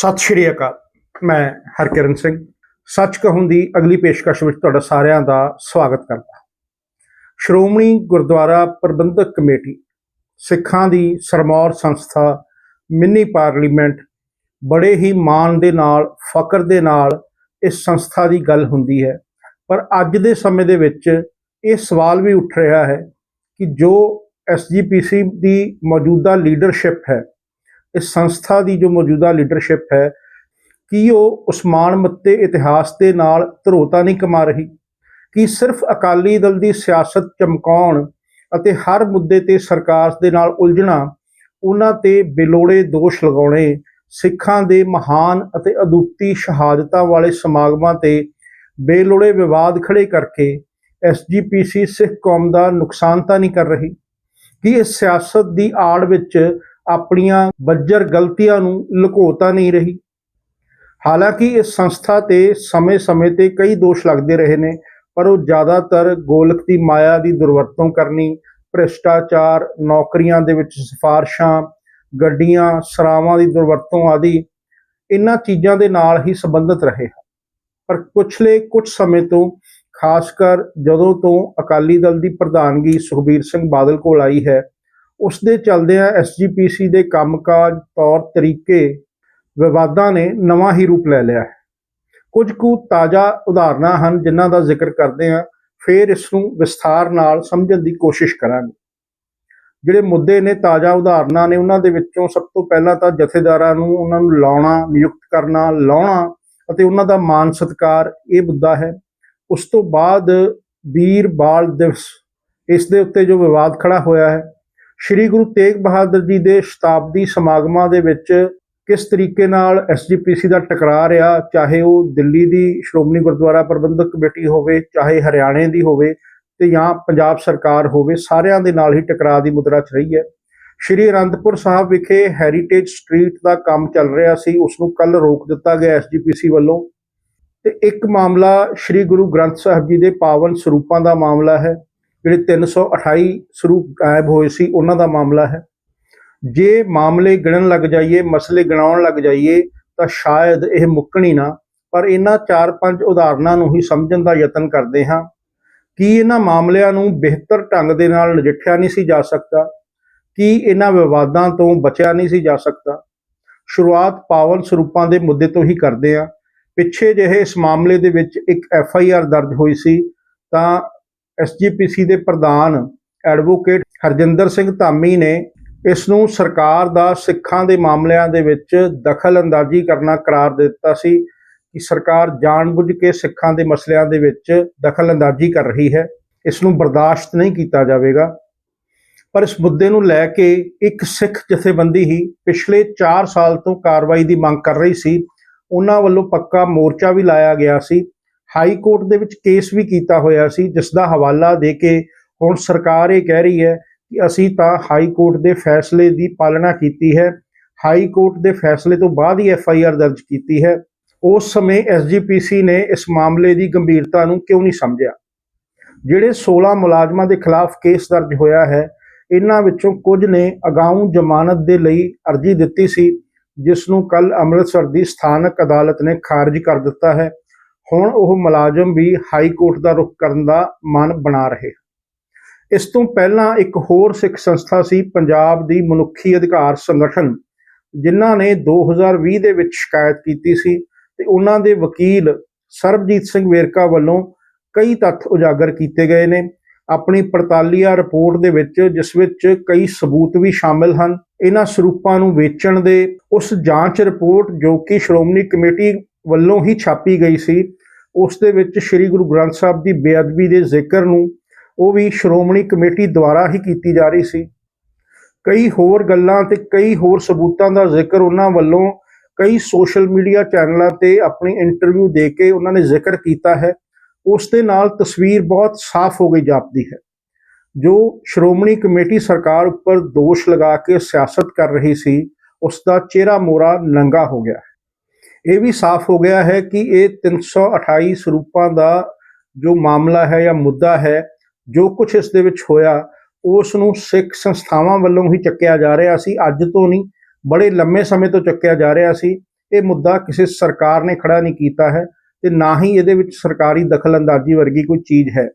ਸਤਿ ਸ਼੍ਰੀ ਅਕਾਲ, ਮੈਂ ਹਰਕਿਰਨ ਸਿੰਘ। ਸੱਚ ਕਹੂੰ ਦੀ ਅਗਲੀ ਪੇਸ਼ਕਸ਼ ਵਿੱਚ ਤੁਹਾਡਾ ਸਾਰਿਆਂ ਦਾ ਸਵਾਗਤ ਕਰਦਾ ਸ਼੍ਰੋਮਣੀ ਗੁਰਦੁਆਰਾ ਪ੍ਰਬੰਧਕ ਕਮੇਟੀ, ਸਿੱਖਾਂ ਦੀ ਸਰਮੌਰ ਸੰਸਥਾ, ਮਿੰਨੀ ਪਾਰਲੀਮੈਂਟ, ਬੜੇ ਹੀ ਮਾਣ ਦੇ ਨਾਲ, ਫਕਰ ਦੇ ਨਾਲ ਇਸ ਸੰਸਥਾ ਦੀ ਗੱਲ ਹੁੰਦੀ ਹੈ। ਪਰ ਅੱਜ ਦੇ ਸਮੇਂ ਦੇ ਵਿੱਚ ਇਹ ਸਵਾਲ ਵੀ ਉੱਠ ਰਿਹਾ ਹੈ ਕਿ ਜੋ ਐਸਜੀਪੀਸੀ ਦੀ ਮੌਜੂਦਾ ਲੀਡਰਸ਼ਿਪ ਹੈ ਇਸ ਸੰਸਥਾ ਦੀ ਜੋ ਮੌਜੂਦਾ ਲੀਡਰਸ਼ਿਪ ਹੈ, ਕੀ ਉਹ ਉਸਮਾਨ ਮੱਤੇ ਇਤਿਹਾਸ ਦੇ ਨਾਲ ਧਰੋਤਾ ਨਹੀਂ ਕਮਾ ਰਹੀ? ਕੀ ਸਿਰਫ ਅਕਾਲੀ ਦਲ ਦੀ ਸਿਆਸਤ ਚਮਕਾਉਣ ਅਤੇ ਹਰ ਮੁੱਦੇ ਤੇ ਸਰਕਾਰ ਦੇ ਨਾਲ ਉਲਝਣਾ, ਉਹਨਾਂ ਤੇ ਬੇਲੋੜੇ ਦੋਸ਼ ਲਗਾਉਣੇ, ਸਿੱਖਾਂ ਦੇ ਮਹਾਨ ਅਤੇ ਅਦੁੱਤੀ ਸ਼ਹਾਦਤਾਂ ਵਾਲੇ ਸਮਾਗਮਾਂ ਤੇ ਬੇਲੋੜੇ ਵਿਵਾਦ ਖੜੇ ਕਰਕੇ ਐਸਜੀਪੀਸੀ ਸਿੱਖ ਕੌਮ ਦਾ ਨੁਕਸਾਨ ਤਾਂ ਨਹੀਂ ਕਰ ਰਹੀ? ਕੀ ਇਸ ਸਿਆਸਤ ਦੀ ਆੜ ਵਿੱਚ ਆਪਣੀਆਂ ਬੱਜਰ ਗਲਤੀਆਂ ਨੂੰ ਲੁਕੋਤਾ ਨਹੀਂ ਰਹੀ। ਹਾਲਾਂਕਿ ਇਸ ਸੰਸਥਾ ਤੇ ਸਮੇਂ-ਸਮੇਂ ਤੇ ਕਈ ਦੋਸ਼ ਲੱਗਦੇ ਰਹੇ ਨੇ, ਪਰ ਉਹ ਜ਼ਿਆਦਾਤਰ ਗੋਲਕ ਦੀ ਮਾਇਆ ਦੀ ਦੁਰਵਰਤੋਂ ਕਰਨੀ, ਭ੍ਰਿਸ਼ਟਾਚਾਰ, ਨੌਕਰੀਆਂ ਦੇ ਵਿੱਚ ਸਿਫਾਰਸ਼ਾਂ, ਗੱਡੀਆਂ, ਸਰਾਵਾਂ ਦੀ ਦੁਰਵਰਤੋਂ ਆਦਿ ਇਹਨਾਂ ਚੀਜ਼ਾਂ ਦੇ ਨਾਲ ਹੀ ਸੰਬੰਧਿਤ ਰਹੇ ਹਨ। ਪਰ ਪਿਛਲੇ ਕੁਝ ਸਮੇਂ ਤੋਂ, ਖਾਸ ਕਰ ਜਦੋਂ ਤੋਂ ਅਕਾਲੀ ਦਲ ਦੀ ਪ੍ਰਧਾਨਗੀ ਸੁਖਬੀਰ ਸਿੰਘ ਬਾਦਲ ਕੋਲ ਆਈ ਹੈ ਉਸ ਦੇ ਚੱਲਦਿਆਂ ਐਸਜੀਪੀਸੀ ਦੇ ਕੰਮਕਾਜ, ਤੌਰ, ਤਰੀਕੇ, ਵਿਵਾਦਾਂ ਨੇ ਨਵਾਂ ਹੀ ਰੂਪ ਲੈ ਲਿਆ ਹੈ। ਕੁਝ ਕੁ ਤਾਜ਼ਾ ਉਦਾਹਰਨਾਂ ਹਨ ਜਿਨ੍ਹਾਂ ਦਾ ਜ਼ਿਕਰ ਕਰਦੇ ਹਾਂ, ਫਿਰ ਇਸ ਨੂੰ ਵਿਸਥਾਰ ਨਾਲ ਸਮਝਣ ਦੀ ਕੋਸ਼ਿਸ਼ ਕਰਾਂਗੇ। ਜਿਹੜੇ ਮੁੱਦੇ ਨੇ ਤਾਜ਼ਾ ਉਦਾਹਰਨਾਂ ਨੇ, ਉਹਨਾਂ ਦੇ ਵਿੱਚੋਂ ਸਭ ਤੋਂ ਪਹਿਲਾਂ ਤਾਂ ਜਥੇਦਾਰਾਂ ਨੂੰ ਉਹਨਾਂ ਨੂੰ ਲਾਉਣਾ, ਨਿਯੁਕਤ ਕਰਨਾ, ਲਾਉਣਾ ਅਤੇ ਉਹਨਾਂ ਦਾ ਮਾਨ ਸਤਕਾਰ ਇਹ ਮੁੱਦਾ ਹੈ। ਉਸ ਤੋਂ ਬਾਅਦ ਵੀਰ ਬਾਲ ਦਿਵਸ, ਇਸ ਦੇ ਉੱਤੇ ਜੋ ਵਿਵਾਦ ਖੜਾ ਹੋਇਆ ਹੈ ਸ੍ਰੀ ਗੁਰੂ ਤੇਗ ਬਹਾਦਰ ਜੀ ਦੇ ਸ਼ਤਾਬਦੀ ਸਮਾਗਮਾਂ ਦੇ ਵਿੱਚ ਕਿਸ ਤਰੀਕੇ ਨਾਲ ਐਸਜੀਪੀਸੀ ਦਾ ਟਕਰਾਅ ਰਿਹਾ, ਚਾਹੇ ਉਹ ਦਿੱਲੀ ਦੀ ਸ਼੍ਰੋਮਣੀ ਗੁਰਦੁਆਰਾ ਪ੍ਰਬੰਧਕ ਕਮੇਟੀ ਹੋਵੇ, ਚਾਹੇ ਹਰਿਆਣੇ ਦੀ ਹੋਵੇ ਤੇ ਜਾਂ ਪੰਜਾਬ ਸਰਕਾਰ ਹੋਵੇ, ਸਾਰਿਆਂ ਦੇ ਨਾਲ ਹੀ ਟਕਰਾਅ ਦੀ ਮੁਦਰਾ ਚ ਰਹੀ ਹੈ। ਸ਼੍ਰੀ ਅਨੰਦਪੁਰ ਸਾਹਿਬ ਵਿਖੇ ਹੈਰੀਟੇਜ ਸਟਰੀਟ ਦਾ ਕੰਮ ਚੱਲ ਰਿਹਾ ਸੀ ਉਸ ਨੂੰ ਕੱਲ ਰੋਕ ਦਿੱਤਾ ਗਿਆ ਐਸਜੀਪੀਸੀ ਵੱਲੋਂ। ਤੇ ਇੱਕ ਮਾਮਲਾ ਸ਼੍ਰੀ ਗੁਰੂ ਗ੍ਰੰਥ ਸਾਹਿਬ ਜੀ ਦੇ ਪਾਵਨ ਸਰੂਪਾਂ ਦਾ ਮਾਮਲਾ ਹੈ। ਜਿਹੜੇ 328 ਸਰੂਪ ਗਾਇਬ ਹੋਏ ਸੀ, ਉਹਨਾਂ ਦਾ ਮਾਮਲਾ ਹੈ। ਜੇ ਮਾਮਲੇ ਗਿਣਨ ਲੱਗ ਜਾਈਏ, ਮਸਲੇ ਗਿਣਾਉਣ ਲੱਗ ਜਾਈਏ, ਤਾਂ ਸ਼ਾਇਦ ਇਹ ਮੁੱਕਣੀ ਨਾ। ਪਰ ਇਹਨਾਂ 4-5 ਉਦਾਹਰਨਾਂ ਨੂੰ ਹੀ ਸਮਝਣ ਦਾ ਯਤਨ ਕਰਦੇ ਹਾਂ। ਕੀ ਇਹਨਾਂ ਮਾਮਲਿਆਂ ਨੂੰ ਬਿਹਤਰ ਢੰਗ ਦੇ ਨਾਲ ਨਜਿੱਠਿਆ ਨਹੀਂ ਸੀ ਜਾ ਸਕਦਾ? ਕੀ ਇਹਨਾਂ ਵਿਵਾਦਾਂ ਤੋਂ ਬਚਿਆ ਨਹੀਂ ਸੀ ਜਾ ਸਕਦਾ? ਸ਼ੁਰੂਆਤ ਪਾਵਨ ਸਰੂਪਾਂ ਦੇ ਮੁੱਦੇ ਤੋਂ ਹੀ ਕਰਦੇ ਹਾਂ। ਪਿੱਛੇ ਜਿਹੇ ਇਸ ਮਾਮਲੇ ਦੇ ਵਿੱਚ ਇੱਕ ਐਫ ਆਈ ਆਰ ਦਰਜ ਹੋਈ ਸੀ, ਤਾਂ ਐਸਜੀਪੀਸੀ ਦੇ ਪ੍ਰਧਾਨ ਐਡਵੋਕੇਟ ਹਰਜਿੰਦਰ ਸਿੰਘ ਧਾਮੀ ਨੇ ਇਸ ਨੂੰ ਸਰਕਾਰ ਦਾ ਸਿੱਖਾਂ ਦੇ ਮਾਮਲਿਆਂ ਦੇ ਵਿੱਚ ਦਖਲ ਅੰਦਾਜ਼ੀ ਕਰਨਾ ਕਰਾਰ ਦੇ ਦਿੱਤਾ ਸੀ ਕਿ ਸਰਕਾਰ ਜਾਣਬੁੱਝ ਕੇ ਸਿੱਖਾਂ ਦੇ ਮਸਲਿਆਂ ਦੇ ਵਿੱਚ ਦਖਲ ਅੰਦਾਜ਼ੀ ਕਰ ਰਹੀ ਹੈ। ਇਸ ਨੂੰ ਬਰਦਾਸ਼ਤ ਨਹੀਂ ਕੀਤਾ ਜਾਵੇਗਾ। ਪਰ ਇਸ ਮੁੱਦੇ ਨੂੰ ਲੈ ਕੇ ਇੱਕ ਸਿੱਖ ਜਥੇਬੰਦੀ ਹੀ ਪਿਛਲੇ 4 ਸਾਲ ਤੋਂ ਕਾਰਵਾਈ ਦੀ ਮੰਗ ਕਰ ਰਹੀ ਸੀ। ਉਹਨਾਂ ਵੱਲੋਂ ਪੱਕਾ ਮੋਰਚਾ ਵੀ ਲਾਇਆ ਗਿਆ ਸੀ। ਹਾਈ ਕੋਰਟ ਦੇ ਵਿੱਚ ਕੇਸ ਵੀ ਕੀਤਾ ਹੋਇਆ ਸੀ ਜਿਸ ਦਾ ਹਵਾਲਾ ਦੇ ਕੇ ਹੁਣ ਸਰਕਾਰ ਇਹ ਕਹਿ ਰਹੀ ਹੈ ਕਿ ਅਸੀਂ ਤਾਂ ਹਾਈ ਕੋਰਟ ਦੇ ਫੈਸਲੇ ਦੀ ਪਾਲਣਾ ਕੀਤੀ ਹੈ। ਹਾਈ ਕੋਰਟ ਦੇ ਫੈਸਲੇ ਤੋਂ ਬਾਅਦ ਹੀ ਐਫ ਆਈ ਆਰ ਦਰਜ ਕੀਤੀ ਹੈ। ਉਸ ਸਮੇਂ ਐਸਜੀਪੀਸੀ ਨੇ ਇਸ ਮਾਮਲੇ ਦੀ ਗੰਭੀਰਤਾ ਨੂੰ ਕਿਉਂ ਨਹੀਂ ਸਮਝਿਆ? ਜਿਹੜੇ 16 ਮੁਲਾਜ਼ਮਾਂ ਦੇ ਖਿਲਾਫ ਕੇਸ ਦਰਜ ਹੋਇਆ ਹੈ, ਇਹਨਾਂ ਵਿੱਚੋਂ ਕੁਝ ਨੇ ਅਗਾਊਂ ਜ਼ਮਾਨਤ ਦੇ ਲਈ ਅਰਜ਼ੀ ਦਿੱਤੀ ਸੀ ਜਿਸ ਨੂੰ ਕੱਲ ਅੰਮ੍ਰਿਤਸਰ ਦੀ ਸਥਾਨਕ ਅਦਾਲਤ ਨੇ ਖਾਰਜ ਕਰ ਦਿੱਤਾ ਹੈ। ਹੁਣ ਉਹ ਮੁਲਾਜ਼ਮ ਵੀ ਹਾਈ ਕੋਰਟ ਦਾ ਰੁਖ ਕਰਨ ਦਾ ਮਨ ਬਣਾ ਰਹੇ ਇਸ ਤੋਂ ਪਹਿਲਾਂ ਇੱਕ ਹੋਰ ਸਿੱਖ ਸੰਸਥਾ ਸੀ, ਪੰਜਾਬ ਦੀ ਮਨੁੱਖੀ ਅਧਿਕਾਰ ਸੰਗਠਨ, ਜਿਨ੍ਹਾਂ ਨੇ 2020 ਦੇ ਵਿੱਚ ਸ਼ਿਕਾਇਤ ਕੀਤੀ ਸੀ ਤੇ ਉਹਨਾਂ ਦੇ ਵਕੀਲ ਸਰਬਜੀਤ ਸਿੰਘ ਵੇਰਕਾ ਵੱਲੋਂ ਕਈ ਤੱਥ ਉਜਾਗਰ ਕੀਤੇ ਗਏ ਨੇ। ਆਪਣੀ ਪੜਤਾਲੀਆ ਰਿਪੋਰਟ ਦੇ ਵਿੱਚ, ਜਿਸ ਵਿੱਚ ਕਈ ਸਬੂਤ ਵੀ ਸ਼ਾਮਿਲ ਹਨ। ਇਹਨਾਂ ਸਰੂਪਾਂ ਨੂੰ ਵੇਚਣ ਦੇ ਉਸ ਜਾਂਚ ਰਿਪੋਰਟ ਜੋ ਕਿ ਸ਼੍ਰੋਮਣੀ ਕਮੇਟੀ ਵੱਲੋਂ ਹੀ ਛਾਪੀ ਗਈ ਸੀ ਉਸ ਦੇ ਵਿੱਚ ਸ੍ਰੀ ਗੁਰੂ ਗ੍ਰੰਥ ਸਾਹਿਬ ਦੀ ਬੇਅਦਬੀ ਦੇ ਜ਼ਿਕਰ ਨੂੰ ਉਹ ਵੀ ਸ਼੍ਰੋਮਣੀ ਕਮੇਟੀ ਦੁਆਰਾ ਹੀ ਕੀਤੀ ਜਾ ਰਹੀ ਸੀ। ਕਈ ਹੋਰ ਗੱਲਾਂ ਤੇ ਕਈ ਹੋਰ ਸਬੂਤਾਂ ਦਾ ਜ਼ਿਕਰ ਉਹਨਾਂ ਵੱਲੋਂ ਕਈ ਸੋਸ਼ਲ ਮੀਡੀਆ ਚੈਨਲਾਂ ਤੇ ਆਪਣੀ ਇੰਟਰਵਿਊ ਦੇ ਕੇ ਉਹਨਾਂ ਨੇ ਜ਼ਿਕਰ ਕੀਤਾ ਹੈ। ਉਸ ਦੇ ਨਾਲ ਤਸਵੀਰ ਬਹੁਤ ਸਾਫ਼ ਹੋ ਗਈ, ਜਾਪਦੀ ਹੈ। ਜੋ ਸ਼੍ਰੋਮਣੀ ਕਮੇਟੀ ਸਰਕਾਰ ਉੱਪਰ ਦੋਸ਼ ਲਗਾ ਕੇ ਸਿਆਸਤ ਕਰ ਰਹੀ ਸੀ ਉਸ ਦਾ ਚਿਹਰਾ ਮੋਰਾ ਨੰਗਾ ਹੋ ਗਿਆ ਇਹ ਵੀ ਸਾਫ਼ ਹੋ ਗਿਆ ਹੈ ਕਿ ਇਹ 328 ਸਰੂਪਾਂ ਦਾ ਜੋ ਮਾਮਲਾ ਹੈ ਜਾਂ ਮੁੱਦਾ ਹੈ, ਜੋ ਕੁਝ ਇਸ ਦੇ ਵਿੱਚ ਹੋਇਆ ਉਸ ਨੂੰ ਸਿੱਖ ਸੰਸਥਾਵਾਂ ਵੱਲੋਂ ਹੀ ਚੱਕਿਆ ਜਾ ਰਿਹਾ ਸੀ, ਅੱਜ ਤੋਂ ਨਹੀਂ, ਬੜੇ ਲੰਮੇ ਸਮੇਂ ਤੋਂ ਚੱਕਿਆ ਜਾ ਰਿਹਾ ਸੀ। ਇਹ ਮੁੱਦਾ ਕਿਸੇ ਸਰਕਾਰ ਨੇ ਖੜਾ ਨਹੀਂ ਕੀਤਾ ਹੈ ਤੇ ਨਾ ਹੀ ਇਹਦੇ ਵਿੱਚ ਸਰਕਾਰੀ ਦਖਲਅੰਦਾਜ਼ੀ ਵਰਗੀ ਕੋਈ ਚੀਜ਼ ਹੈ।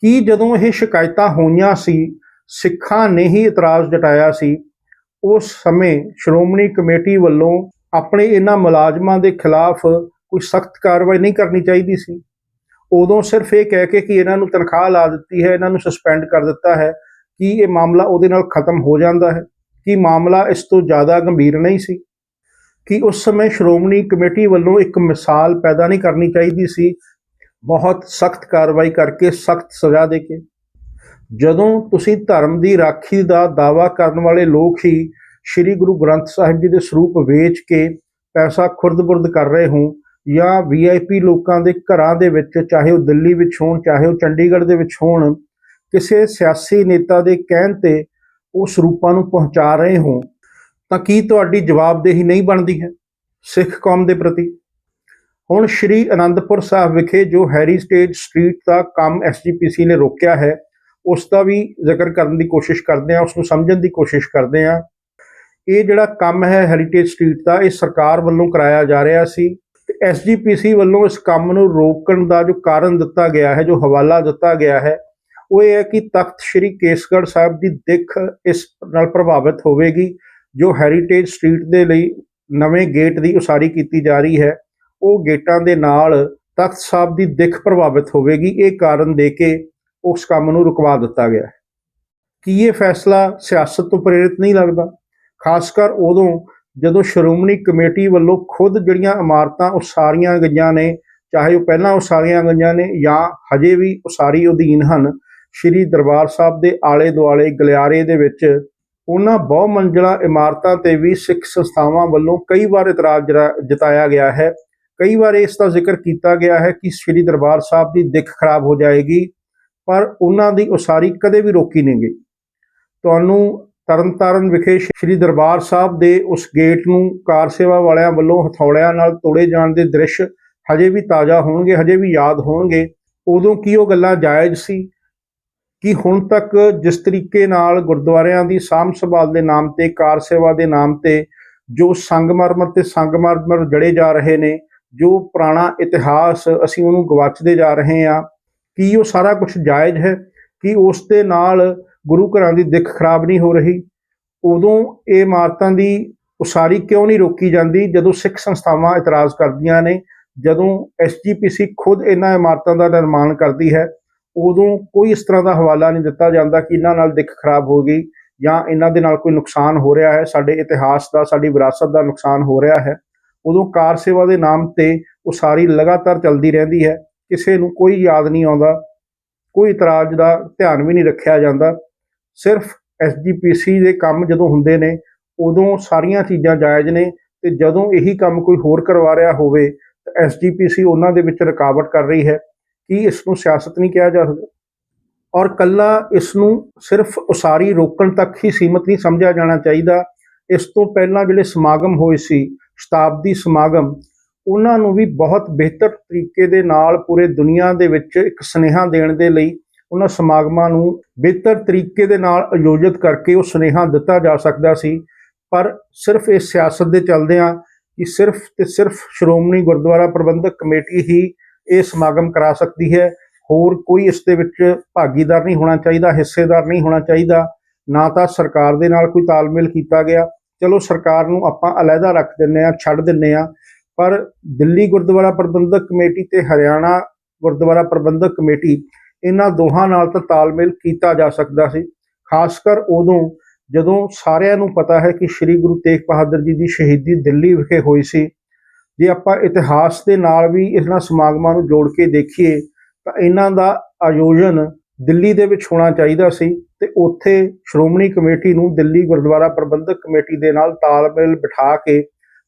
ਕੀ ਜਦੋਂ ਇਹ ਸ਼ਿਕਾਇਤਾਂ ਹੋਈਆਂ ਸੀ, ਸਿੱਖਾਂ ਨੇ ਹੀ ਇਤਰਾਜ਼ ਜਟਾਇਆ ਸੀ, ਉਸ ਸਮੇਂ ਸ਼੍ਰੋਮਣੀ ਕਮੇਟੀ ਵੱਲੋਂ ਆਪਣੇ ਇਹਨਾਂ ਮੁਲਾਜ਼ਮਾਂ ਦੇ ਖਿਲਾਫ ਕੋਈ ਸਖਤ ਕਾਰਵਾਈ ਨਹੀਂ ਕਰਨੀ ਚਾਹੀਦੀ ਸੀ। ਉਦੋਂ ਸਿਰਫ ਇਹ ਕਹਿ ਕੇ ਕਿ ਇਹਨਾਂ ਨੂੰ ਤਨਖਾਹ ਲਾ ਦਿੱਤੀ ਹੈ, ਇਹਨਾਂ ਨੂੰ ਸਸਪੈਂਡ ਕਰ ਦਿੱਤਾ ਹੈ ਕਿ ਇਹ ਮਾਮਲਾ ਉਹਦੇ ਨਾਲ ਖਤਮ ਹੋ ਜਾਂਦਾ ਹੈ, ਕੀ ਮਾਮਲਾ ਇਸ ਤੋਂ ਜ਼ਿਆਦਾ ਗੰਭੀਰ ਨਹੀਂ ਸੀ। ਕਿ ਉਸ ਸਮੇਂ ਸ਼੍ਰੋਮਣੀ ਕਮੇਟੀ ਵੱਲੋਂ ਇੱਕ ਮਿਸਾਲ ਪੈਦਾ ਨਹੀਂ ਕਰਨੀ ਚਾਹੀਦੀ ਸੀ, ਬਹੁਤ ਸਖਤ ਕਾਰਵਾਈ ਕਰਕੇ ਸਖਤ ਸਜ਼ਾ ਦੇ ਕੇ। ਜਦੋਂ ਤੁਸੀਂ ਧਰਮ ਦੀ ਰਾਖੀ ਦਾ ਦਾਵਾ ਕਰਨ ਵਾਲੇ ਲੋਕ ਹੀ ਸ੍ਰੀ ਗੁਰੂ ਗ੍ਰੰਥ ਸਾਹਿਬ ਜੀ ਦੇ ਸਰੂਪ ਵੇਚ ਕੇ ਪੈਸਾ ਖੁਰਦ-ਬੁਰਦ ਕਰ ਰਹੇ ਹੋ ਜਾਂ ਵੀਆਈਪੀ ਲੋਕਾਂ ਦੇ ਘਰਾਂ ਦੇ ਵਿੱਚ, ਚਾਹੇ ਉਹ ਦਿੱਲੀ ਵਿੱਚ ਹੋਣ, ਚਾਹੇ ਉਹ ਚੰਡੀਗੜ੍ਹ ਦੇ ਵਿੱਚ ਹੋਣ, ਕਿਸੇ ਸਿਆਸੀ ਨੇਤਾ ਦੇ ਕਹਿਣ ਤੇ ਉਹ ਸਰੂਪਾਂ ਨੂੰ ਪਹੁੰਚਾ ਰਹੇ ਹੋ, ਤਾਂ ਕੀ ਤੁਹਾਡੀ ਜਵਾਬਦੇਹੀ ਨਹੀਂ ਬਣਦੀ ਹੈ ਸਿੱਖ ਕੌਮ ਦੇ ਪ੍ਰਤੀ? ਹੁਣ ਸ਼੍ਰੀ ਅਨੰਦਪੁਰ ਸਾਹਿਬ ਵਿਖੇ ਜੋ ਹੈਰੀਟੇਜ ਸਟਰੀਟ ਦਾ ਕੰਮ ਐਸਜੀਪੀਸੀ ਨੇ ਰੋਕਿਆ ਹੈ, ਉਸ ਦਾ ਵੀ ਜ਼ਿਕਰ ਕਰਨ ਦੀ ਕੋਸ਼ਿਸ਼ ਕਰਦੇ ਹਾਂ, ਉਸ ਨੂੰ ਸਮਝਣ ਦੀ ਕੋਸ਼ਿਸ਼ ਕਰਦੇ ਹਾਂ। ਇਹ ਜਿਹੜਾ ਕੰਮ ਹੈ ਹੈਰੀਟੇਜ ਸਟਰੀਟ ਦਾ, ਇਹ ਸਰਕਾਰ ਵੱਲੋਂ ਕਰਾਇਆ ਜਾ ਰਿਹਾ ਸੀ। ਤੇ ਐਸਜੀਪੀਸੀ ਵੱਲੋਂ ਇਸ ਕੰਮ ਨੂੰ ਰੋਕਣ ਦਾ ਜੋ ਕਾਰਨ ਦਿੱਤਾ ਗਿਆ ਹੈ, ਜੋ ਹਵਾਲਾ ਦਿੱਤਾ ਗਿਆ ਹੈ, ਉਹ ਇਹ ਹੈ ਕਿ ਤਖਤ ਸ੍ਰੀ ਕੇਸਗੜ੍ਹ ਸਾਹਿਬ ਦੀ ਦਿੱਖ ਇਸ ਨਾਲ ਪ੍ਰਭਾਵਿਤ ਹੋਵੇਗੀ। ਜੋ ਹੈਰੀਟੇਜ ਸਟਰੀਟ ਦੇ ਲਈ ਨਵੇਂ ਗੇਟ ਦੀ ਉਸਾਰੀ ਕੀਤੀ ਜਾ ਰਹੀ ਹੈ, ਉਹ ਗੇਟਾਂ ਦੇ ਨਾਲ ਤਖਤ ਸਾਹਿਬ ਦੀ ਦਿੱਖ ਪ੍ਰਭਾਵਿਤ ਹੋਵੇਗੀ। ਇਹ ਕਾਰਨ ਦੇ ਕੇ ਉਸ ਕੰਮ ਨੂੰ ਰੁਕਵਾ ਦਿੱਤਾ ਗਿਆ ਹੈ। ਕੀ ਇਹ ਫੈਸਲਾ ਸਿਆਸਤ ਤੋਂ ਪ੍ਰੇਰਿਤ ਨਹੀਂ ਲੱਗਦਾ? ਖਾਸ ਕਰ ਉਦੋਂ ਜਦੋਂ ਸ਼੍ਰੋਮਣੀ ਕਮੇਟੀ ਵੱਲੋਂ ਖੁਦ ਜਿਹੜੀਆਂ ਇਮਾਰਤਾਂ ਉਸਾਰੀਆਂ ਗਈਆਂ ਨੇ, ਚਾਹੇ ਉਹ ਪਹਿਲਾਂ ਉਸਾਰੀਆਂ ਗਈਆਂ ਨੇ ਜਾਂ ਹਜੇ ਵੀ ਉਸਾਰੀ ਅਧੀਨ ਹਨ, ਸ਼੍ਰੀ ਦਰਬਾਰ ਸਾਹਿਬ ਦੇ ਆਲੇ ਦੁਆਲੇ ਗਲਿਆਰੇ ਦੇ ਵਿੱਚ ਉਹਨਾਂ ਬਹੁ ਮੰਜ਼ਲਾ ਇਮਾਰਤਾਂ ਤੇ ਵੀ ਸਿੱਖ ਸੰਸਥਾਵਾਂ ਵੱਲੋਂ ਕਈ ਵਾਰ ਇਤਰਾਜ਼ ਜਰਾ- ਜਤਾਇਆ ਗਿਆ ਹੈ। ਕਈ ਵਾਰ ਇਸ ਦਾ ਜ਼ਿਕਰ ਕੀਤਾ ਗਿਆ ਹੈ ਕਿ ਸ਼੍ਰੀ ਦਰਬਾਰ ਸਾਹਿਬ ਦੀ ਦਿੱਖ ਖਰਾਬ ਹੋ ਜਾਏਗੀ, ਪਰ ਉਹਨਾਂ ਦੀ ਉਸਾਰੀ ਕਦੇ ਵੀ ਰੋਕੀ ਨਹੀਂ ਗਈ। ਤੁਹਾਨੂੰ ਤਰਨਤਾਰਨ ਵਿਖੇ ਸ਼੍ਰੀ ਦਰਬਾਰ ਸਾਹਿਬ ਦੇ ਉਸ ਗੇਟ ਨੂੰ ਕਾਰ ਸੇਵਾ ਵਾਲਿਆਂ ਵੱਲੋਂ ਹਥੌੜਿਆਂ ਨਾਲ ਤੋੜੇ ਜਾਣ ਦੇ ਦ੍ਰਿਸ਼ ਹਜੇ ਵੀ ਤਾਜ਼ਾ ਹੋਣਗੇ, ਹਜੇ ਵੀ ਯਾਦ ਹੋਣਗੇ। ਉਦੋਂ ਕੀ ਉਹ ਗੱਲਾਂ ਜਾਇਜ਼ ਸੀ? ਕਿ ਹੁਣ ਤੱਕ ਜਿਸ ਤਰੀਕੇ ਨਾਲ ਗੁਰਦੁਆਰਿਆਂ ਦੀ ਸਾਂਭ ਸੰਭਾਲ ਦੇ ਨਾਮ ਤੇ, ਕਾਰ ਸੇਵਾ ਦੇ ਨਾਮ ਤੇ, ਜੋ ਸੰਗਮਰਮਰ ਤੇ ਸੰਗਮਰਮਰ ਜੜੇ ਜਾ ਰਹੇ ਨੇ, ਜੋ ਪੁਰਾਣਾ ਇਤਿਹਾਸ ਅਸੀਂ ਉਹਨੂੰ ਗਵਾਚਦੇ ਜਾ ਰਹੇ ਹਾਂ, ਕੀ ਉਹ ਸਾਰਾ ਕੁਝ ਜਾਇਜ਼ ਹੈ? ਕਿ ਉਸ ਦੇ ਨਾਲ ਗੁਰੂ ਘਰਾਂ ਦੀ ਦਿੱਖ ਖਰਾਬ ਨਹੀਂ ਹੋ ਰਹੀ, ਉਦੋਂ ਇਹ ਇਮਾਰਤਾਂ ਦੀ ਉਸਾਰੀ ਕਿਉਂ ਨਹੀਂ ਰੋਕੀ ਜਾਂਦੀ? ਜਦੋਂ ਸਿੱਖ ਸੰਸਥਾਵਾਂ ਇਤਰਾਜ਼ ਕਰਦੀਆਂ ਨੇ, ਜਦੋਂ ਐਸਜੀਪੀਸੀ ਖੁਦ ਇਹਨਾਂ ਇਮਾਰਤਾਂ ਦਾ ਨਿਰਮਾਣ ਕਰਦੀ ਹੈ, ਉਦੋਂ ਕੋਈ ਇਸ ਤਰ੍ਹਾਂ ਦਾ ਹਵਾਲਾ ਨਹੀਂ ਦਿੱਤਾ ਜਾਂਦਾ ਕਿ ਇਹਨਾਂ ਨਾਲ ਦਿੱਖ ਖਰਾਬ ਹੋ ਗਈ ਜਾਂ ਇਹਨਾਂ ਦੇ ਨਾਲ ਕੋਈ ਨੁਕਸਾਨ ਹੋ ਰਿਹਾ ਹੈ, ਸਾਡੇ ਇਤਿਹਾਸ ਦਾ, ਸਾਡੀ ਵਿਰਾਸਤ ਦਾ ਨੁਕਸਾਨ ਹੋ ਰਿਹਾ ਹੈ। ਉਦੋਂ ਕਾਰ ਸੇਵਾ ਦੇ ਨਾਮ ਤੇ ਉਸਾਰੀ ਲਗਾਤਾਰ ਚੱਲਦੀ ਰਹਿੰਦੀ ਹੈ, ਕਿਸੇ ਨੂੰ ਕੋਈ ਯਾਦ ਨਹੀਂ ਆਉਂਦਾ, ਕੋਈ ਇਤਰਾਜ਼ ਦਾ ਧਿਆਨ ਵੀ ਨਹੀਂ ਰੱਖਿਆ ਜਾਂਦਾ। ਸਿਰਫ ਐਸਜੀਪੀਸੀ ਦੇ ਕੰਮ ਜਦੋਂ ਹੁੰਦੇ ਨੇ, ਉਦੋਂ ਸਾਰੀਆਂ ਚੀਜ਼ਾਂ ਜਾਇਜ਼ ਨੇ ਤੇ ਜਦੋਂ ਇਹੀ ਕੰਮ ਕੋਈ ਹੋਰ ਕਰਵਾ ਰਿਹਾ ਹੋਵੇ, ਤਾਂ ਐਸਜੀਪੀਸੀ ਉਹਨਾਂ ਦੇ ਵਿੱਚ ਰੁਕਾਵਟ ਕਰ ਰਹੀ ਹੈ। ਕੀ ਇਸ ਨੂੰ ਸਿਆਸਤ ਨਹੀਂ ਕਿਹਾ ਜਾ ਸਕਦਾ? ਔਰ ਕੱਲਾ ਇਸ ਨੂੰ ਸਿਰਫ ਉਸਾਰੀ ਰੋਕਣ ਤੱਕ ਹੀ ਸੀਮਤ ਨਹੀਂ ਸਮਝਿਆ ਜਾਣਾ ਚਾਹੀਦਾ। ਇਸ ਤੋਂ ਪਹਿਲਾਂ ਜਿਹੜੇ ਸਮਾਗਮ ਹੋਏ ਸੀ, ਸ਼ਤਾਬਦੀ ਸਮਾਗਮ, ਉਹਨਾਂ ਨੂੰ ਵੀ ਬਹੁਤ ਬਿਹਤਰ ਤਰੀਕੇ ਦੇ ਨਾਲ ਪੂਰੇ ਦੁਨੀਆ ਦੇ ਵਿੱਚ ਇੱਕ ਸੁਨੇਹਾ ਦੇਣ ਦੇ ਲਈ ਉਹਨਾਂ ਸਮਾਗਮਾਂ ਨੂੰ ਬਿਹਤਰ ਤਰੀਕੇ ਦੇ ਨਾਲ ਆਯੋਜਿਤ ਕਰਕੇ ਉਹ ਸੁਨੇਹਾ ਦਿੱਤਾ ਜਾ ਸਕਦਾ ਸੀ। ਪਰ ਸਿਰਫ ਇਸ ਸਿਆਸਤ ਦੇ ਚੱਲਦਿਆਂ ਕਿ ਸਿਰਫ ਤੇ ਸਿਰਫ ਸ਼੍ਰੋਮਣੀ ਗੁਰਦੁਆਰਾ ਪ੍ਰਬੰਧਕ ਕਮੇਟੀ ਹੀ ਇਹ ਸਮਾਗਮ ਕਰਾ ਸਕਦੀ ਹੈ। ਹੋਰ ਕੋਈ ਇਸ ਦੇ ਵਿੱਚ ਭਾਗੀਦਾਰ ਨਹੀਂ ਹੋਣਾ ਚਾਹੀਦਾ, ਹਿੱਸੇਦਾਰ ਨਹੀਂ ਹੋਣਾ ਚਾਹੀਦਾ। ਨਾ ਤਾਂ ਸਰਕਾਰ ਦੇ ਨਾਲ ਕੋਈ ਤਾਲਮੇਲ ਕੀਤਾ ਗਿਆ। ਚਲੋ ਸਰਕਾਰ ਨੂੰ ਆਪਾਂ ਅਲੱਗਾ ਰੱਖ ਦਿੰਨੇ ਆ ਛੱਡ ਦਿੰਨੇ ਆ ਪਰ ਦਿੱਲੀ ਗੁਰਦੁਆਰਾ ਪ੍ਰਬੰਧਕ ਕਮੇਟੀ ਤੇ ਹਰਿਆਣਾ ਗੁਰਦੁਆਰਾ ਪ੍ਰਬੰਧਕ ਕਮੇਟੀ ਇਹਨਾਂ ਦੋਹਾਂ ਨਾਲ ਤਾਂ ਤਾਲਮੇਲ ਕੀਤਾ ਜਾ ਸਕਦਾ ਸੀ। ਖਾਸ ਕਰ ਉਦੋਂ ਜਦੋਂ ਸਾਰਿਆਂ ਨੂੰ ਪਤਾ ਹੈ ਕਿ ਸ੍ਰੀ ਗੁਰੂ ਤੇਗ ਬਹਾਦਰ ਜੀ ਦੀ ਸ਼ਹੀਦੀ ਦਿੱਲੀ ਵਿਖੇ ਹੋਈ ਸੀ। ਜੇ ਆਪਾਂ ਇਤਿਹਾਸ ਦੇ ਨਾਲ ਵੀ ਇਹਨਾਂ ਸਮਾਗਮਾਂ ਨੂੰ ਜੋੜ ਕੇ ਦੇਖੀਏ, ਤਾਂ ਇਹਨਾਂ ਦਾ ਆਯੋਜਨ ਦਿੱਲੀ ਦੇ ਵਿੱਚ ਹੋਣਾ ਚਾਹੀਦਾ ਸੀ ਤੇ ਉੱਥੇ ਸ਼੍ਰੋਮਣੀ ਕਮੇਟੀ ਨੂੰ ਦਿੱਲੀ ਗੁਰਦੁਆਰਾ ਪ੍ਰਬੰਧਕ ਕਮੇਟੀ ਦੇ ਨਾਲ ਤਾਲਮੇਲ ਬਿਠਾ ਕੇ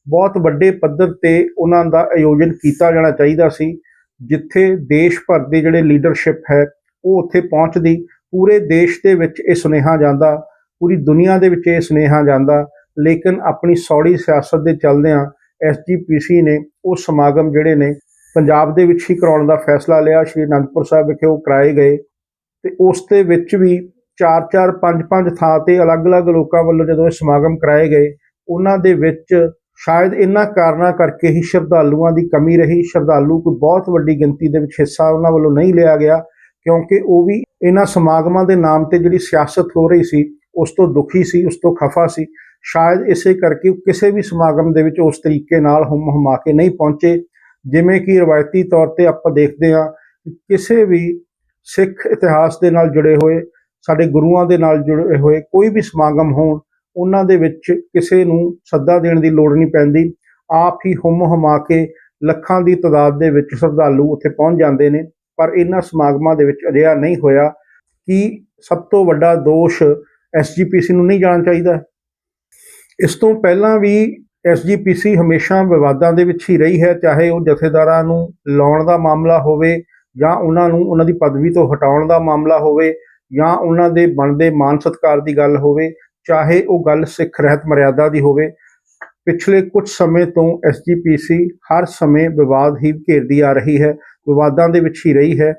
ਬਹੁਤ ਵੱਡੇ ਪੱਧਰ ਤੇ ਉਹਨਾਂ ਦਾ ਆਯੋਜਨ ਕੀਤਾ ਜਾਣਾ ਚਾਹੀਦਾ ਸੀ। ਜਿੱਥੇ ਦੇਸ਼ ਭਰ ਦੇ ਜਿਹੜੇ ਲੀਡਰਸ਼ਿਪ ਹੈ, ਉਹ ਉੱਥੇ ਪਹੁੰਚਦੀ, ਪੂਰੇ ਦੇਸ਼ ਦੇ ਵਿੱਚ ਇਹ ਸੁਨੇਹਾ ਜਾਂਦਾ, ਪੂਰੀ ਦੁਨੀਆ ਦੇ ਵਿੱਚ ਇਹ ਸੁਨੇਹਾ ਜਾਂਦਾ, ਲੇਕਿਨ ਆਪਣੀ ਸੌੜੀ ਸਿਆਸਤ ਦੇ ਚੱਲਦਿਆਂ ਐਸਜੀਪੀਸੀ ਨੇ ਉਹ ਸਮਾਗਮ ਜਿਹੜੇ ਨੇ, ਪੰਜਾਬ ਦੇ ਵਿੱਚ ਹੀ ਕਰਾਉਣ ਦਾ ਫੈਸਲਾ ਲਿਆ, ਸ਼੍ਰੀ ਅਨੰਦਪੁਰ ਸਾਹਿਬ ਵਿਖੇ ਉਹ ਕਰਾਏ ਗਏ ਤੇ ਉਸ ਦੇ ਵਿੱਚ ਵੀ 4-4 5-5 ਥਾਂ ਤੇ ਅਲੱਗ-ਅਲੱਗ ਲੋਕਾਂ ਵੱਲੋਂ ਜਦੋਂ ਇਹ ਸਮਾਗਮ ਕਰਾਏ ਗਏ, ਉਹਨਾਂ ਦੇ ਵਿੱਚ ਸ਼ਾਇਦ ਇਹਨਾਂ ਕਾਰਨਾਂ ਕਰਕੇ ਹੀ ਸ਼ਰਧਾਲੂਆਂ ਦੀ ਕਮੀ ਰਹੀ। ਸ਼ਰਧਾਲੂ ਕੋਈ ਬਹੁਤ ਵੱਡੀ ਗਿਣਤੀ ਦੇ ਵਿੱਚ ਹਿੱਸਾ ਉਹਨਾਂ ਵੱਲੋਂ ਨਹੀਂ ਲਿਆ ਗਿਆ, ਕਿਉਂਕਿ ਉਹ ਵੀ ਇਹਨਾਂ ਸਮਾਗਮਾਂ ਦੇ ਨਾਮ ਤੇ ਜਿਹੜੀ ਸਿਆਸਤ ਹੋ ਰਹੀ ਸੀ, ਉਸ ਤੋਂ ਦੁਖੀ ਸੀ, ਉਸ ਤੋਂ ਖਫਾ ਸੀ। ਸ਼ਾਇਦ ਇਸੇ ਕਰਕੇ ਉਹ ਕਿਸੇ ਵੀ ਸਮਾਗਮ ਦੇ ਵਿੱਚ ਉਸ ਤਰੀਕੇ ਨਾਲ ਹੁਮ ਹੁਮਾ ਕੇ ਨਹੀਂ ਪਹੁੰਚੇ। ਜਿਵੇਂ ਕਿ ਰਵਾਇਤੀ ਤੌਰ ਤੇ ਆਪਾਂ ਦੇਖਦੇ ਹਾਂ ਕਿਸੇ ਵੀ ਸਿੱਖ ਇਤਿਹਾਸ ਦੇ ਨਾਲ ਜੁੜੇ ਹੋਏ, ਸਾਡੇ ਗੁਰੂਆਂ ਦੇ ਨਾਲ ਜੁੜੇ ਹੋਏ, ਕੋਈ ਵੀ ਸਮਾਗਮ ਹੋਣ ਉਹਨਾਂ ਦੇ ਵਿੱਚ ਕਿਸੇ ਨੂੰ ਸੱਦਾ ਦੇਣ ਦੀ ਲੋੜ ਨਹੀਂ ਪੈਂਦੀ। ਆਪ ਹੀ ਹੁਮ ਹੁਮਾ ਕੇ ਲੱਖਾਂ ਦੀ ਤਾਦਾਦ ਦੇ ਵਿੱਚ ਸ਼ਰਧਾਲੂ ਉੱਥੇ ਪਹੁੰਚ ਜਾਂਦੇ ਨੇ, ਪਰ ਇਹਨਾਂ ਸਮਾਗਮਾਂ ਦੇ ਵਿੱਚ ਅਜਿਹਾ ਨਹੀਂ ਹੋਇਆ ਕਿ ਸਭ ਤੋਂ ਵੱਡਾ ਦੋਸ਼ ਐਸਜੀਪੀਸੀ ਨੂੰ ਨਹੀਂ ਜਾਣਾ ਚਾਹੀਦਾ। ਇਸ ਤੋਂ ਪਹਿਲਾਂ ਵੀ ਐਸਜੀਪੀਸੀ ਹਮੇਸ਼ਾ ਵਿਵਾਦਾਂ ਦੇ ਵਿੱਚ ਹੀ ਰਹੀ ਹੈ, ਚਾਹੇ ਉਹ ਜਥੇਦਾਰਾਂ ਨੂੰ ਲਾਉਣ ਦਾ ਮਾਮਲਾ ਹੋਵੇ ਜਾਂ ਉਹਨਾਂ ਨੂੰ ਉਹਨਾਂ ਦੀ ਪਦਵੀ ਤੋਂ ਹਟਾਉਣ ਦਾ ਮਾਮਲਾ ਹੋਵੇ ਜਾਂ ਉਹਨਾਂ ਦੇ ਬਣਦੇ ਮਾਨ ਸਤਕਾਰ ਦੀ ਗੱਲ ਹੋਵੇ ਚਾਹੇ ਉਹ ਗੱਲ ਸਿੱਖ ਰਹਿਤ ਮਰਿਆਦਾ ਦੀ ਹੋਵੇ, ਪਿਛਲੇ ਕੁਝ ਸਮੇਂ ਤੋਂ ਐਸਜੀਪੀਸੀ ਹਰ ਸਮੇਂ ਵਿਵਾਦ ਹੀ ਘੇਰਦੀ ਆ ਰਹੀ ਹੈ, ਵਿਵਾਦਾਂ ਦੇ ਵਿੱਚ ਹੀ ਰਹੀ ਹੈ।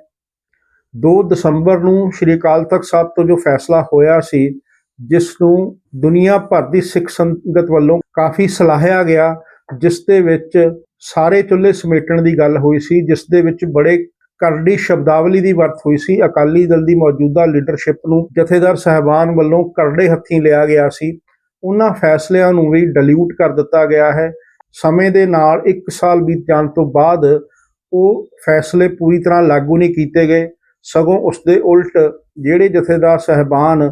2 ਦਸੰਬਰ ਨੂੰ ਸ਼੍ਰੀ ਅਕਾਲ ਤਖਤ ਸਾਹਿਬ ਤੋਂ ਜੋ ਫੈਸਲਾ ਹੋਇਆ ਸੀ, ਜਿਸ ਨੂੰ ਦੁਨੀਆ ਭਰ ਦੀ ਸਿੱਖ ਸੰਗਤ ਵੱਲੋਂ ਕਾਫੀ ਸਲਾਹਿਆ ਗਿਆ, ਜਿਸ ਦੇ ਵਿੱਚ ਸਾਰੇ ਚੁੱਲ੍ਹੇ ਸਮੇਟਣ ਦੀ ਗੱਲ ਹੋਈ ਸੀ, ਜਿਸ ਦੇ ਵਿੱਚ ਬੜੇ ਕਰੜੀ ਸ਼ਬਦਾਵਲੀ ਦੀ ਵਰਤ ਹੋਈ ਸੀ। ਅਕਾਲੀ ਦਲ ਦੀ ਮੌਜੂਦਾ ਲੀਡਰਸ਼ਿਪ ਨੂੰ ਜਥੇਦਾਰ ਸਹਿਬਾਨ ਵੱਲੋਂ ਕਰੜੇ ਹੱਥੀਂ ਲਿਆ ਗਿਆ ਸੀ। ਉਹਨਾਂ ਫੈਸਲਿਆਂ ਨੂੰ ਵੀ ਡਿਲੀਟ ਕਰ ਦਿੱਤਾ ਗਿਆ ਹੈ। ਸਮੇਂ ਦੇ ਨਾਲ 1 ਸਾਲ ਬੀਤ ਜਾਣ ਤੋਂ ਬਾਅਦ ਉਹ ਫੈਸਲੇ ਪੂਰੀ ਤਰ੍ਹਾਂ ਲਾਗੂ ਨਹੀਂ ਕੀਤੇ ਗਏ। ਸਗੋਂ ਉਸ ਦੇ ਉਲਟ ਜਿਹੜੇ ਜਥੇਦਾਰ ਸਹਿਬਾਨ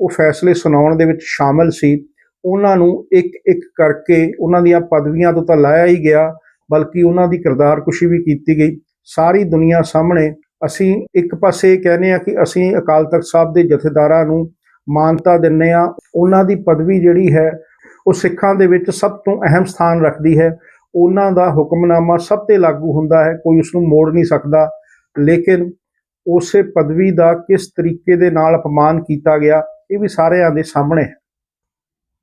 ਉਹ ਫੈਸਲੇ ਸੁਣਾਉਣ ਦੇ ਵਿੱਚ ਸ਼ਾਮਲ ਸੀ, ਉਹਨਾਂ ਨੂੰ ਇੱਕ ਇੱਕ ਕਰਕੇ ਉਹਨਾਂ ਦੀਆਂ ਪਦਵੀਆਂ ਤੋਂ ਤਾਂ ਲਾਇਆ ਹੀ ਗਿਆ, ਬਲਕਿ ਉਹਨਾਂ ਦੀ ਕਿਰਦਾਰਕੁਸ਼ੀ ਵੀ ਕੀਤੀ ਗਈ। ਸਾਰੀ ਦੁਨੀਆ ਸਾਹਮਣੇ ਅਸੀਂ ਇੱਕ ਪਾਸੇ ਕਹਿੰਦੇ ਆ ਕਿ ਅਸੀਂ ਅਕਾਲ ਤਖਤ ਸਾਹਿਬ ਦੇ ਜਥੇਦਾਰਾਂ ਨੂੰ ਮਾਨਤਾ ਦਿੰਨੇ ਆ ਉਹਨਾਂ ਦੀ ਪਦਵੀ ਜਿਹੜੀ ਹੈ, ਉਹ ਸਿੱਖਾਂ ਦੇ ਵਿੱਚ ਸਭ ਤੋਂ ਅਹਿਮ ਸਥਾਨ ਰੱਖਦੀ ਹੈ। ਉਹਨਾਂ ਦਾ ਹੁਕਮਨਾਮਾ ਸਭ ਤੇ ਲਾਗੂ ਹੁੰਦਾ ਹੈ, ਕੋਈ ਉਸ ਨੂੰ ਮੋੜ ਨਹੀਂ ਸਕਦਾ। ਲੇਕਿਨ ਉਸੇ ਪਦਵੀ ਦਾ ਕਿਸ ਤਰੀਕੇ ਦੇ ਨਾਲ ਅਪਮਾਨ ਕੀਤਾ ਗਿਆ, ਇਹ ਵੀ ਸਾਰਿਆਂ ਦੇ ਸਾਹਮਣੇ ਹੈ।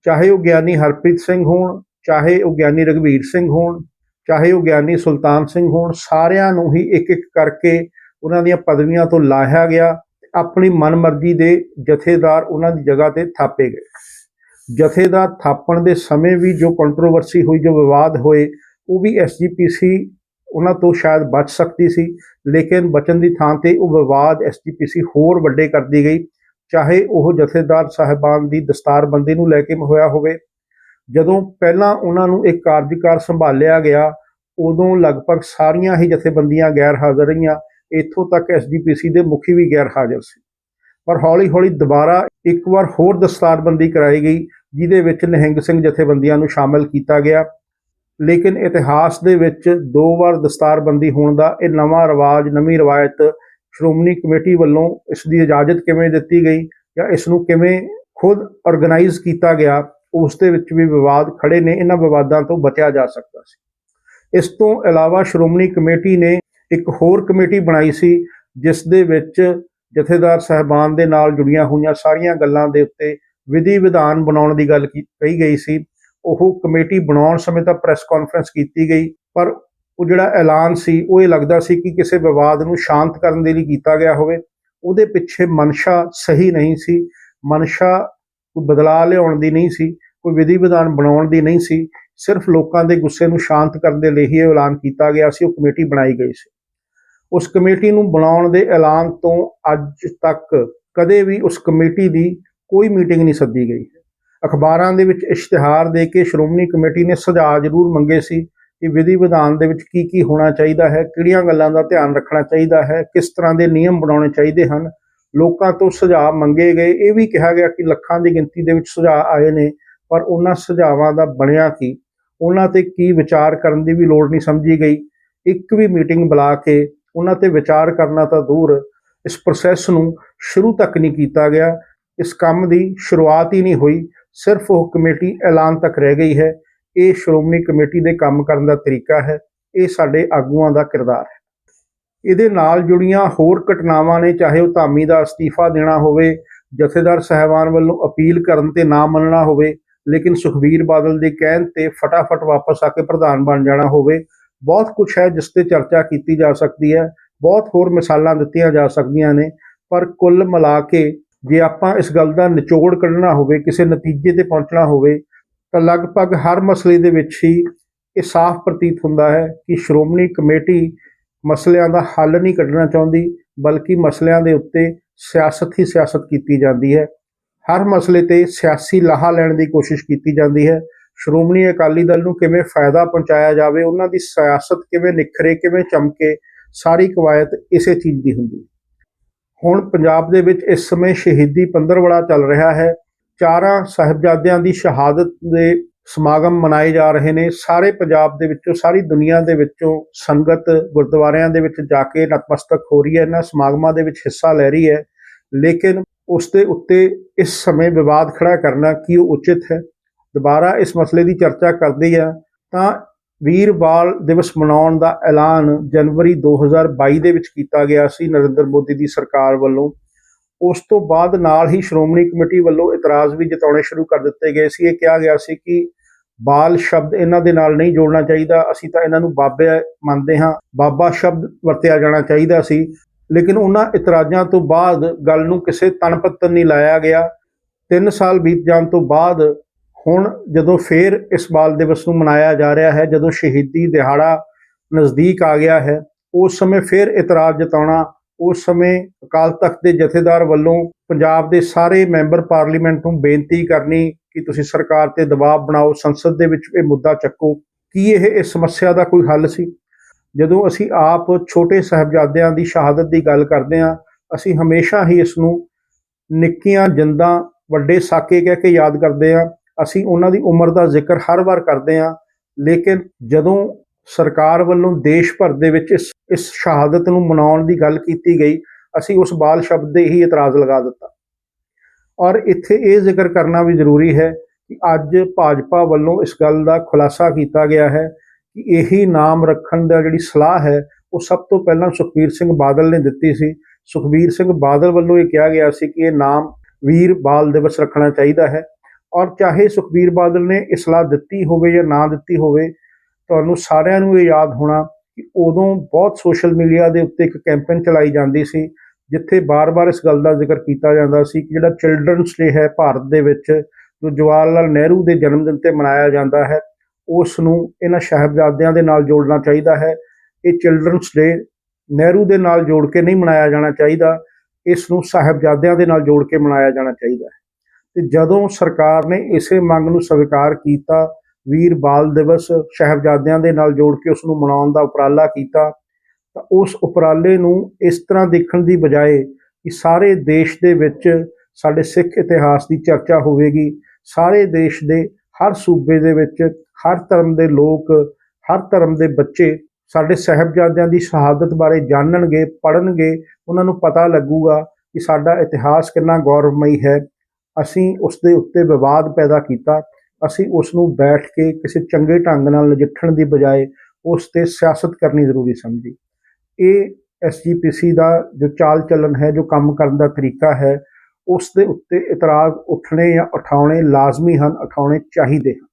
ਚਾਹੇ ਉਹ ਗਿਆਨੀ ਹਰਪ੍ਰੀਤ ਸਿੰਘ ਹੋਣ, ਚਾਹੇ ਉਹ ਗਿਆਨੀ ਰਗਵੀਰ ਸਿੰਘ ਹੋਣ ਚਾਹੇ ਉਹ ਗਿਆਨੀ ਸੁਲਤਾਨ ਸਿੰਘ ਹੋਣ, ਸਾਰਿਆਂ ਨੂੰ ਹੀ ਇੱਕ ਇੱਕ ਕਰਕੇ ਉਹਨਾਂ ਦੀਆਂ ਪਦਵੀਆਂ ਤੋਂ ਲਾਹਿਆ ਗਿਆ ਆਪਣੀ ਮਨਮਰਜ਼ੀ ਦੇ ਜਥੇਦਾਰ ਉਹਨਾਂ ਦੀ ਜਗ੍ਹਾ ਤੇ ਥਾਪੇ ਗਏ। ਜਥੇਦਾਰ ਥਾਪਣ ਦੇ ਸਮੇਂ ਵੀ ਜੋ ਕੰਟਰੋਵਰਸੀ ਹੋਈ, ਜੋ ਵਿਵਾਦ ਹੋਏ, ਉਹ ਵੀ ਐਸਜੀਪੀਸੀ ਉਹਨਾਂ ਤੋਂ ਸ਼ਾਇਦ ਬਚ ਸਕਦੀ ਸੀ, ਲੇਕਿਨ ਬਚਨ ਦੀ ਥਾਂ ਤੇ ਉਹ ਵਿਵਾਦ ਐਸਜੀਪੀਸੀ ਹੋਰ ਵੱਡੇ ਕਰਦੀ ਗਈ। ਚਾਹੇ ਉਹ ਜਥੇਦਾਰ ਸਾਹਿਬਾਨ ਦੀ ਦਸਤਾਰਬੰਦੀ ਨੂੰ ਲੈ ਕੇ ਹੋਇਆ ਹੋਵੇ ਜਦੋਂ ਪਹਿਲਾਂ ਉਹਨਾਂ ਨੂੰ ਇੱਕ ਕਾਰਜਕਾਰ ਸੰਭਾਲਿਆ ਗਿਆ, ਉਦੋਂ ਲਗਭਗ ਸਾਰੀਆਂ ਹੀ ਜਥੇਬੰਦੀਆਂ ਗੈਰ ਹਾਜ਼ਰ ਰਹੀਆਂ। ਇੱਥੋਂ ਤੱਕ ਐਸਜੀਪੀਸੀ ਦੇ ਮੁਖੀ ਵੀ ਗੈਰ ਹਾਜ਼ਰ ਸੀ। ਪਰ ਹੌਲੀ-ਹੌਲੀ ਦੁਬਾਰਾ ਇੱਕ ਵਾਰ ਹੋਰ ਦਸਤਾਰਬੰਦੀ ਕਰਾਈ ਗਈ, ਜਿਹਦੇ ਵਿੱਚ ਨਿਹੰਗ ਸਿੰਘ ਜਥੇਬੰਦੀਆਂ ਨੂੰ ਸ਼ਾਮਲ ਕੀਤਾ ਗਿਆ। ਲੇਕਿਨ ਇਤਿਹਾਸ ਦੇ ਵਿੱਚ ਦੋ ਵਾਰ ਦਸਤਾਰਬੰਦੀ ਹੋਣ ਦਾ ਇਹ ਨਵਾਂ ਰਿਵਾਜ, ਨਵੀਂ ਰਵਾਇਤ ਸ਼੍ਰੋਮਣੀ ਕਮੇਟੀ ਵੱਲੋਂ ਇਸ ਦੀ ਇਜਾਜ਼ਤ ਕਿਵੇਂ ਦਿੱਤੀ ਗਈ ਜਾਂ ਇਸ ਨੂੰ ਕਿਵੇਂ ਖੁਦ ਆਰਗੇਨਾਈਜ਼ ਕੀਤਾ ਗਿਆ ਉਸ ਦੇ ਵਿੱਚ ਵੀ ਵਿਵਾਦ ਖੜੇ ਨੇ, ਇਹਨਾਂ ਵਿਵਾਦਾਂ ਤੋਂ ਬਚਿਆ ਜਾ ਸਕਦਾ ਸੀ। ਇਸ ਤੋਂ ਇਲਾਵਾ ਸ਼੍ਰੋਮਣੀ ਕਮੇਟੀ ਨੇ ਇੱਕ ਹੋਰ ਕਮੇਟੀ ਬਣਾਈ ਸੀ, ਜਿਸ ਦੇ ਵਿੱਚ ਜਥੇਦਾਰ ਸਹਿਬਾਨ ਦੇ ਨਾਲ ਜੁੜੀਆਂ ਹੋਈਆਂ ਸਾਰੀਆਂ ਗੱਲਾਂ ਦੇ ਉੱਤੇ ਵਿਧੀ ਵਿਧਾਨ ਬਣਾਉਣ ਦੀ ਗੱਲ ਕੀ- ਕਹੀ ਗਈ ਸੀ। ਉਹ ਕਮੇਟੀ ਬਣਾਉਣ ਸਮੇਂ ਤਾਂ ਪ੍ਰੈਸ ਕਾਨਫਰੰਸ ਕੀਤੀ ਗਈ, ਪਰ ਉਹ ਜਿਹੜਾ ਐਲਾਨ ਸੀ, ਉਹ ਇਹ ਲੱਗਦਾ ਸੀ ਕਿ ਕਿਸੇ ਵਿਵਾਦ ਨੂੰ ਸ਼ਾਂਤ ਕਰਨ ਦੇ ਲਈ ਕੀਤਾ ਗਿਆ ਹੋਵੇ। ਉਹਦੇ ਪਿੱਛੇ ਮਨਸ਼ਾ ਸਹੀ ਨਹੀਂ ਸੀ। ਮਨਸ਼ਾ ਕੋਈ ਬਦਲਾਅ ਲਿਆਉਣ ਦੀ ਨਹੀਂ ਸੀ, ਕੋਈ ਵਿਧੀ ਵਿਧਾਨ ਬਣਾਉਣ ਦੀ ਨਹੀਂ ਸੀ, ਸਿਰਫ ਲੋਕਾਂ ਦੇ ਗੁੱਸੇ ਨੂੰ ਸ਼ਾਂਤ ਕਰਨ ਦੇ ਲਈ ਹੀ ਇਹ ਐਲਾਨ ਕੀਤਾ ਗਿਆ ਸੀ, ਉਹ ਕਮੇਟੀ ਬਣਾਈ ਗਈ ਸੀ। ਉਸ ਕਮੇਟੀ ਨੂੰ ਬਣਾਉਣ ਦੇ ਐਲਾਨ ਤੋਂ ਅੱਜ ਤੱਕ ਕਦੇ ਵੀ ਉਸ ਕਮੇਟੀ ਦੀ ਕੋਈ ਮੀਟਿੰਗ ਨਹੀਂ ਸੱਦੀ ਗਈ। ਅਖਬਾਰਾਂ ਦੇ ਵਿੱਚ ਇਸ਼ਤਿਹਾਰ ਦੇ ਕੇ ਸ਼੍ਰੋਮਣੀ ਕਮੇਟੀ ਨੇ ਸੁਝਾਅ ਜ਼ਰੂਰ ਮੰਗੇ ਸੀ ਕਿ ਵਿਧੀ ਵਿਧਾਨ ਦੇ ਵਿੱਚ ਕੀ ਕੀ ਹੋਣਾ ਚਾਹੀਦਾ ਹੈ, ਕਿਹੜੀਆਂ ਗੱਲਾਂ ਦਾ ਧਿਆਨ ਰੱਖਣਾ ਚਾਹੀਦਾ ਹੈ, ਕਿਸ ਤਰ੍ਹਾਂ ਦੇ ਨਿਯਮ ਬਣਾਉਣੇ ਚਾਹੀਦੇ ਹਨ ਲੋਕਾਂ ਤੋਂ ਸੁਝਾਅ ਮੰਗੇ ਗਏ। ਇਹ ਵੀ ਕਿਹਾ ਗਿਆ ਕਿ ਲੱਖਾਂ ਦੀ ਗਿਣਤੀ ਦੇ ਵਿੱਚ ਸੁਝਾਅ ਆਏ ਨੇ, ਪਰ ਉਹਨਾਂ ਸੁਝਾਵਾਂ ਦਾ ਬਣਿਆ ਕੀ? ਉਹਨਾਂ ਤੇ ਕੀ ਵਿਚਾਰ ਕਰਨ ਦੀ ਵੀ ਲੋੜ ਨਹੀਂ ਸਮਝੀ ਗਈ। ਇੱਕ ਵੀ ਮੀਟਿੰਗ ਬੁਲਾ ਕੇ ਉਹਨਾਂ ਤੇ ਵਿਚਾਰ ਕਰਨਾ ਤਾਂ ਦੂਰ। ਇਸ ਪ੍ਰੋਸੈਸ ਨੂੰ ਸ਼ੁਰੂ ਤੱਕ ਨਹੀਂ ਕੀਤਾ ਗਿਆ। ਇਸ ਕੰਮ ਦੀ ਸ਼ੁਰੂਆਤ ਹੀ ਨਹੀਂ ਹੋਈ। ਸਿਰਫ ਉਹ ਕਮੇਟੀ ਐਲਾਨ ਤੱਕ ਰਹਿ ਗਈ ਹੈ। ਇਹ ਸ਼੍ਰੋਮਣੀ ਕਮੇਟੀ ਦੇ ਕੰਮ ਕਰਨ ਦਾ ਤਰੀਕਾ ਹੈ। ਇਹ ਸਾਡੇ ਆਗੂਆਂ ਦਾ ਕਿਰਦਾਰ ਹੈ। ਇਹਦੇ ਨਾਲ ਜੁੜੀਆਂ ਹੋਰ ਘਟਨਾਵਾਂ ਨੇ, ਚਾਹੇ ਉਹ ਧਾਮੀ ਦਾ ਅਸਤੀਫਾ ਦੇਣਾ ਹੋਵੇ, ਜਥੇਦਾਰ ਸਹਿਬਾਨ ਵੱਲੋਂ ਅਪੀਲ ਕਰਨ ਤੇ ਨਾ ਮੰਨਣਾ ਹੋਵੇ, ਲੇਕਿਨ ਸੁਖਬੀਰ ਬਾਦਲ ਦੇ ਕਹਿਣ ਤੇ ਫਟਾਫਟ ਵਾਪਸ ਆ ਕੇ ਪ੍ਰਧਾਨ ਬਣ ਜਾਣਾ ਹੋਵੇ, ਬਹੁਤ ਕੁਝ ਹੈ ਜਿਸ ਤੇ ਚਰਚਾ ਕੀਤੀ ਜਾ ਸਕਦੀ ਹੈ, ਬਹੁਤ ਹੋਰ ਮਿਸਾਲਾਂ ਦਿੱਤੀਆਂ ਜਾ ਸਕਦੀਆਂ ਨੇ, ਪਰ ਕੁੱਲ ਮਿਲਾ ਕੇ ਜੇ ਆਪਾਂ ਇਸ ਗੱਲ ਦਾ ਨਿਚੋੜ ਕੱਢਣਾ ਹੋਵੇ, ਕਿਸੇ ਨਤੀਜੇ ਤੇ ਪਹੁੰਚਣਾ ਹੋਵੇ, ਤਾਂ ਲਗਭਗ ਹਰ ਮਸਲੇ ਦੇ ਵਿੱਚ ਹੀ ਇਹ ਸਾਫ਼ ਪ੍ਰਤੀਤ ਹੁੰਦਾ ਹੈ ਕਿ ਸ਼੍ਰੋਮਣੀ ਕਮੇਟੀ ਮਸਲਿਆਂ ਦਾ ਹੱਲ ਨਹੀਂ ਕੱਢਣਾ ਚਾਹੁੰਦੀ, ਬਲਕਿ ਮਸਲਿਆਂ ਦੇ ਉੱਤੇ ਸਿਆਸਤ ਹੀ ਸਿਆਸਤ ਕੀਤੀ ਜਾਂਦੀ ਹੈ। ਹਰ ਮਸਲੇ ਤੇ ਸਿਆਸੀ ਲਾਹਾ ਲੈਣ ਦੀ ਕੋਸ਼ਿਸ਼ ਕੀਤੀ ਜਾਂਦੀ ਹੈ। ਸ਼੍ਰੋਮਣੀ ਅਕਾਲੀ ਦਲ ਨੂੰ ਕਿਵੇਂ ਫਾਇਦਾ ਪਹੁੰਚਾਇਆ ਜਾਵੇ, ਉਹਨਾਂ ਦੀ ਸਿਆਸਤ ਕਿਵੇਂ ਨਿਖਰੇ, ਕਿਵੇਂ ਚਮਕੇ, ਸਾਰੀ ਕਵਾਇਤ ਇਸੇ ਚੀਜ਼ ਦੀ ਹੁੰਦੀ ਹੁਣ ਪੰਜਾਬ ਦੇ ਵਿੱਚ ਇਸ ਸਮੇਂ ਸ਼ਹੀਦੀ ਪੰਦਰਵੜਾ ਚੱਲ ਰਿਹਾ ਹੈ। ਚਾਰਾਂ ਸਾਹਿਬਜ਼ਾਦਿਆਂ ਦੀ ਸ਼ਹਾਦਤ ਦੇ ਸਮਾਗਮ ਮਨਾਏ ਜਾ ਰਹੇ ਨੇ। ਸਾਰੇ ਪੰਜਾਬ ਦੇ ਵਿੱਚੋਂ, ਸਾਰੀ ਦੁਨੀਆ ਦੇ ਵਿੱਚੋਂ ਸੰਗਤ ਗੁਰਦੁਆਰਿਆਂ ਦੇ ਵਿੱਚ ਜਾ ਕੇ ਨਤਮਸਤਕ ਹੋ ਰਹੀ ਹੈ। ਇਹਨਾਂ ਸਮਾਗਮਾਂ ਦੇ ਵਿੱਚ ਹਿੱਸਾ ਲੈ ਰਹੀ ਹੈ। ਲੇਕਿਨ ਉਸ ਦੇ ਉੱਤੇ ਇਸ ਸਮੇਂ ਵਿਵਾਦ ਖੜਾ ਕਰਨਾ ਕੀ ਉਹ ਉਚਿਤ ਹੈ? ਦੁਬਾਰਾ ਇਸ ਮਸਲੇ ਦੀ ਚਰਚਾ ਕਰਦੇ ਆ ਤਾਂ ਵੀਰ ਬਾਲ ਦਿਵਸ ਮਨਾਉਣ ਦਾ ਐਲਾਨ ਜਨਵਰੀ 2022 ਦੇ ਵਿੱਚ ਕੀਤਾ ਗਿਆ ਸੀ ਨਰਿੰਦਰ ਮੋਦੀ ਦੀ ਸਰਕਾਰ ਵੱਲੋਂ। ਉਸ ਤੋਂ ਬਾਅਦ ਨਾਲ ਹੀ ਸ਼੍ਰੋਮਣੀ ਕਮੇਟੀ ਵੱਲੋਂ ਇਤਰਾਜ਼ ਵੀ ਜਤਾਉਣੇ ਸ਼ੁਰੂ ਕਰ ਦਿੱਤੇ ਗਏ ਸੀ। ਇਹ ਕਿਹਾ ਗਿਆ ਸੀ ਕਿ ਬਾਲ ਸ਼ਬਦ ਇਹਨਾਂ ਦੇ ਨਾਲ ਨਹੀਂ ਜੋੜਨਾ ਚਾਹੀਦਾ। ਅਸੀਂ ਤਾਂ ਇਹਨਾਂ ਨੂੰ ਬਾਬੇ ਮੰਨਦੇ ਹਾਂ। ਬਾਬਾ ਸ਼ਬਦ ਵਰਤਿਆ ਜਾਣਾ ਚਾਹੀਦਾ ਸੀ। ਲੇਕਿਨ ਉਹਨਾਂ ਇਤਰਾਜ਼ਾਂ ਤੋਂ ਬਾਅਦ ਗੱਲ ਨੂੰ ਕਿਸੇ ਤਣ ਪੱਤਰ ਨਹੀਂ ਲਾਇਆ ਗਿਆ। 3 ਸਾਲ ਬੀਤ ਜਾਣ ਤੋਂ ਬਾਅਦ ਹੁਣ ਜਦੋਂ ਫੇਰ ਇਸ ਬਾਲ ਦਿਵਸ ਨੂੰ ਮਨਾਇਆ ਜਾ ਰਿਹਾ ਹੈ, ਜਦੋਂ ਸ਼ਹੀਦੀ ਦਿਹਾੜਾ ਨਜ਼ਦੀਕ ਆ ਗਿਆ ਹੈ, ਉਸ ਸਮੇਂ ਫੇਰ ਇਤਰਾਜ਼ ਜਤਾਉਣਾ, ਉਸ ਸਮੇਂ ਅਕਾਲ ਤਖਤ ਦੇ ਜਥੇਦਾਰ ਵੱਲੋਂ ਪੰਜਾਬ ਦੇ ਸਾਰੇ ਮੈਂਬਰ ਪਾਰਲੀਮੈਂਟ ਨੂੰ ਬੇਨਤੀ ਕਰਨੀ ਕਿ ਤੁਸੀਂ ਸਰਕਾਰ ਤੇ ਦਬਾਅ ਬਣਾਓ, ਸੰਸਦ ਦੇ ਵਿੱਚ ਇਹ ਮੁੱਦਾ ਚੱਕੋ। ਕੀ ਇਹ ਇਸ ਸਮੱਸਿਆ ਦਾ ਕੋਈ ਹੱਲ ਸੀ? ਜਦੋਂ ਅਸੀਂ ਆਪ ਛੋਟੇ ਸਾਹਿਬਜ਼ਾਦਿਆਂ ਦੀ ਸ਼ਹਾਦਤ ਦੀ ਗੱਲ ਕਰਦੇ ਹਾਂ, ਅਸੀਂ ਹਮੇਸ਼ਾ ਹੀ ਇਸ ਨੂੰ ਨਿੱਕੀਆਂ ਜਿੰਦਾਂ, ਵੱਡੇ ਸਾਕੇ ਕਹਿ ਕੇ ਯਾਦ ਕਰਦੇ ਹਾਂ। ਅਸੀਂ ਉਹਨਾਂ ਦੀ ਉਮਰ ਦਾ ਜ਼ਿਕਰ ਹਰ ਵਾਰ ਕਰਦੇ ਹਾਂ, ਲੇਕਿਨ ਜਦੋਂ ਸਰਕਾਰ ਵੱਲੋਂ ਦੇਸ਼ ਭਰ ਦੇ ਵਿੱਚ ਇਸ ਇਸ ਸ਼ਹਾਦਤ ਨੂੰ ਮਨਾਉਣ ਦੀ ਗੱਲ ਕੀਤੀ ਗਈ ਅਸੀਂ ਉਸ ਬਾਲ ਸ਼ਬਦ ਦੇ ਹੀ ਇਤਰਾਜ਼ ਲਗਾ ਦਿੱਤਾ। ਔਰ ਇੱਥੇ ਇਹ ਜ਼ਿਕਰ ਕਰਨਾ ਵੀ ਜ਼ਰੂਰੀ ਹੈ ਕਿ ਅੱਜ ਭਾਜਪਾ ਵੱਲੋਂ ਇਸ ਗੱਲ ਦਾ ਖੁਲਾਸਾ ਕੀਤਾ ਗਿਆ ਹੈ ਕਿ ਇਹੀ ਨਾਮ ਰੱਖਣ ਦਾ ਜਿਹੜੀ ਸਲਾਹ ਹੈ, ਉਹ ਸਭ ਤੋਂ ਪਹਿਲਾਂ ਸੁਖਬੀਰ ਸਿੰਘ ਬਾਦਲ ਨੇ ਦਿੱਤੀ ਸੀ। ਸੁਖਬੀਰ ਸਿੰਘ ਬਾਦਲ ਵੱਲੋਂ ਇਹ ਕਿਹਾ ਗਿਆ ਸੀ ਕਿ ਇਹ ਨਾਮ ਵੀਰ ਬਾਲ ਦਿਵਸ ਰੱਖਣਾ ਚਾਹੀਦਾ ਹੈ। ਔਰ ਚਾਹੇ ਸੁਖਬੀਰ ਬਾਦਲ ਨੇ ਇਹ ਸਲਾਹ ਦਿੱਤੀ ਹੋਵੇ ਜਾਂ ਨਾ ਦਿੱਤੀ ਹੋਵੇ, ਤੁਹਾਨੂੰ ਸਾਰਿਆਂ ਨੂੰ ਇਹ ਯਾਦ ਹੋਣਾ ਕਿ ਉਦੋਂ ਬਹੁਤ ਸੋਸ਼ਲ ਮੀਡੀਆ ਦੇ ਉੱਤੇ ਇੱਕ ਕੈਂਪੇਨ ਚਲਾਈ ਜਾਂਦੀ ਸੀ, ਜਿੱਥੇ ਬਾਰ-ਬਾਰ ਇਸ ਗੱਲ ਦਾ ਜ਼ਿਕਰ ਕੀਤਾ ਜਾਂਦਾ ਸੀ ਕਿ ਜਿਹੜਾ ਚਿਲਡਰਨਸ ਡੇ ਹੈ ਭਾਰਤ ਦੇ ਵਿੱਚ, ਜੋ ਜਵਾਹਰ ਲਾਲ ਨਹਿਰੂ ਦੇ ਜਨਮ ਦਿਨ ਤੇ ਮਨਾਇਆ ਜਾਂਦਾ ਹੈ ਉਸ ਨੂੰ ਇਹਨਾਂ ਸਾਹਿਬਜ਼ਾਦਿਆਂ ਦੇ ਨਾਲ ਜੋੜਨਾ ਚਾਹੀਦਾ ਹੈ। ਇਹ ਚਿਲਡਰਨਸ ਡੇ ਨਹਿਰੂ ਦੇ ਨਾਲ ਜੋੜ ਕੇ ਨਹੀਂ ਮਨਾਇਆ ਜਾਣਾ ਚਾਹੀਦਾ ਇਸ ਨੂੰ ਸਾਹਿਬਜ਼ਾਦਿਆਂ ਦੇ ਨਾਲ ਜੋੜ ਕੇ ਮਨਾਇਆ ਜਾਣਾ ਚਾਹੀਦਾ ਹੈ। ਤੇ ਜਦੋਂ ਸਰਕਾਰ ਨੇ ਇਸੇ ਮੰਗ ਨੂੰ ਸਵੀਕਾਰ ਕੀਤਾ ਵੀਰ ਬਾਲ ਦਿਵਸ ਸਾਹਿਬਜ਼ਾਦਿਆਂ ਦੇ ਨਾਲ ਜੋੜ ਕੇ ਉਸ ਨੂੰ ਮਨਾਉਣ ਦਾ ਉਪਰਾਲਾ ਕੀਤਾ। ਤਾਂ ਉਸ ਉਪਰਾਲੇ ਨੂੰ ਇਸ ਤਰ੍ਹਾਂ ਦੇਖਣ ਦੀ ਬਜਾਏ ਕਿ ਸਾਰੇ ਦੇਸ਼ ਦੇ ਵਿੱਚ ਸਾਡੇ ਸਿੱਖ ਇਤਿਹਾਸ ਦੀ ਚਰਚਾ ਹੋਵੇਗੀ। ਸਾਰੇ ਦੇਸ਼ ਦੇ ਹਰ ਸੂਬੇ ਦੇ ਵਿੱਚ ਹਰ ਧਰਮ ਦੇ ਲੋਕ, ਹਰ ਧਰਮ ਦੇ ਬੱਚੇ ਸਾਡੇ ਸਾਹਿਬਜ਼ਾਦਿਆਂ ਦੀ ਸ਼ਹਾਦਤ ਬਾਰੇ ਜਾਣਨਗੇ, ਪੜ੍ਹਨਗੇ, ਉਹਨਾਂ ਨੂੰ ਪਤਾ ਲੱਗੂਗਾ ਕਿ ਸਾਡਾ ਇਤਿਹਾਸ ਕਿੰਨਾ ਗੌਰਵਮਈ ਹੈ। ਅਸੀਂ ਉਸ ਦੇ ਉੱਤੇ ਵਿਵਾਦ ਪੈਦਾ ਕੀਤਾ। ਅਸੀਂ ਉਸ ਨੂੰ ਬੈਠ ਕੇ ਕਿਸੇ ਚੰਗੇ ਢੰਗ ਨਾਲ ਨਜਿੱਠਣ ਦੀ ਬਜਾਏ ਉਸ ਤੇ ਸਿਆਸਤ ਕਰਨੀ ਜ਼ਰੂਰੀ ਸਮਝੀ। ਇਹ ਐਸਜੀਪੀਸੀ ਦਾ ਜੋ ਚਾਲ ਚੱਲਣ ਹੈ, ਜੋ ਕੰਮ ਕਰਨ ਦਾ ਤਰੀਕਾ ਹੈ, ਉਸ ਦੇ ਉੱਤੇ ਇਤਰਾਜ਼ ਉੱਠਣੇ ਜਾਂ ਉਠਾਉਣੇ ਲਾਜ਼ਮੀ ਹਨ, ਉਠਾਉਣੇ ਚਾਹੀਦੇ ਹਨ।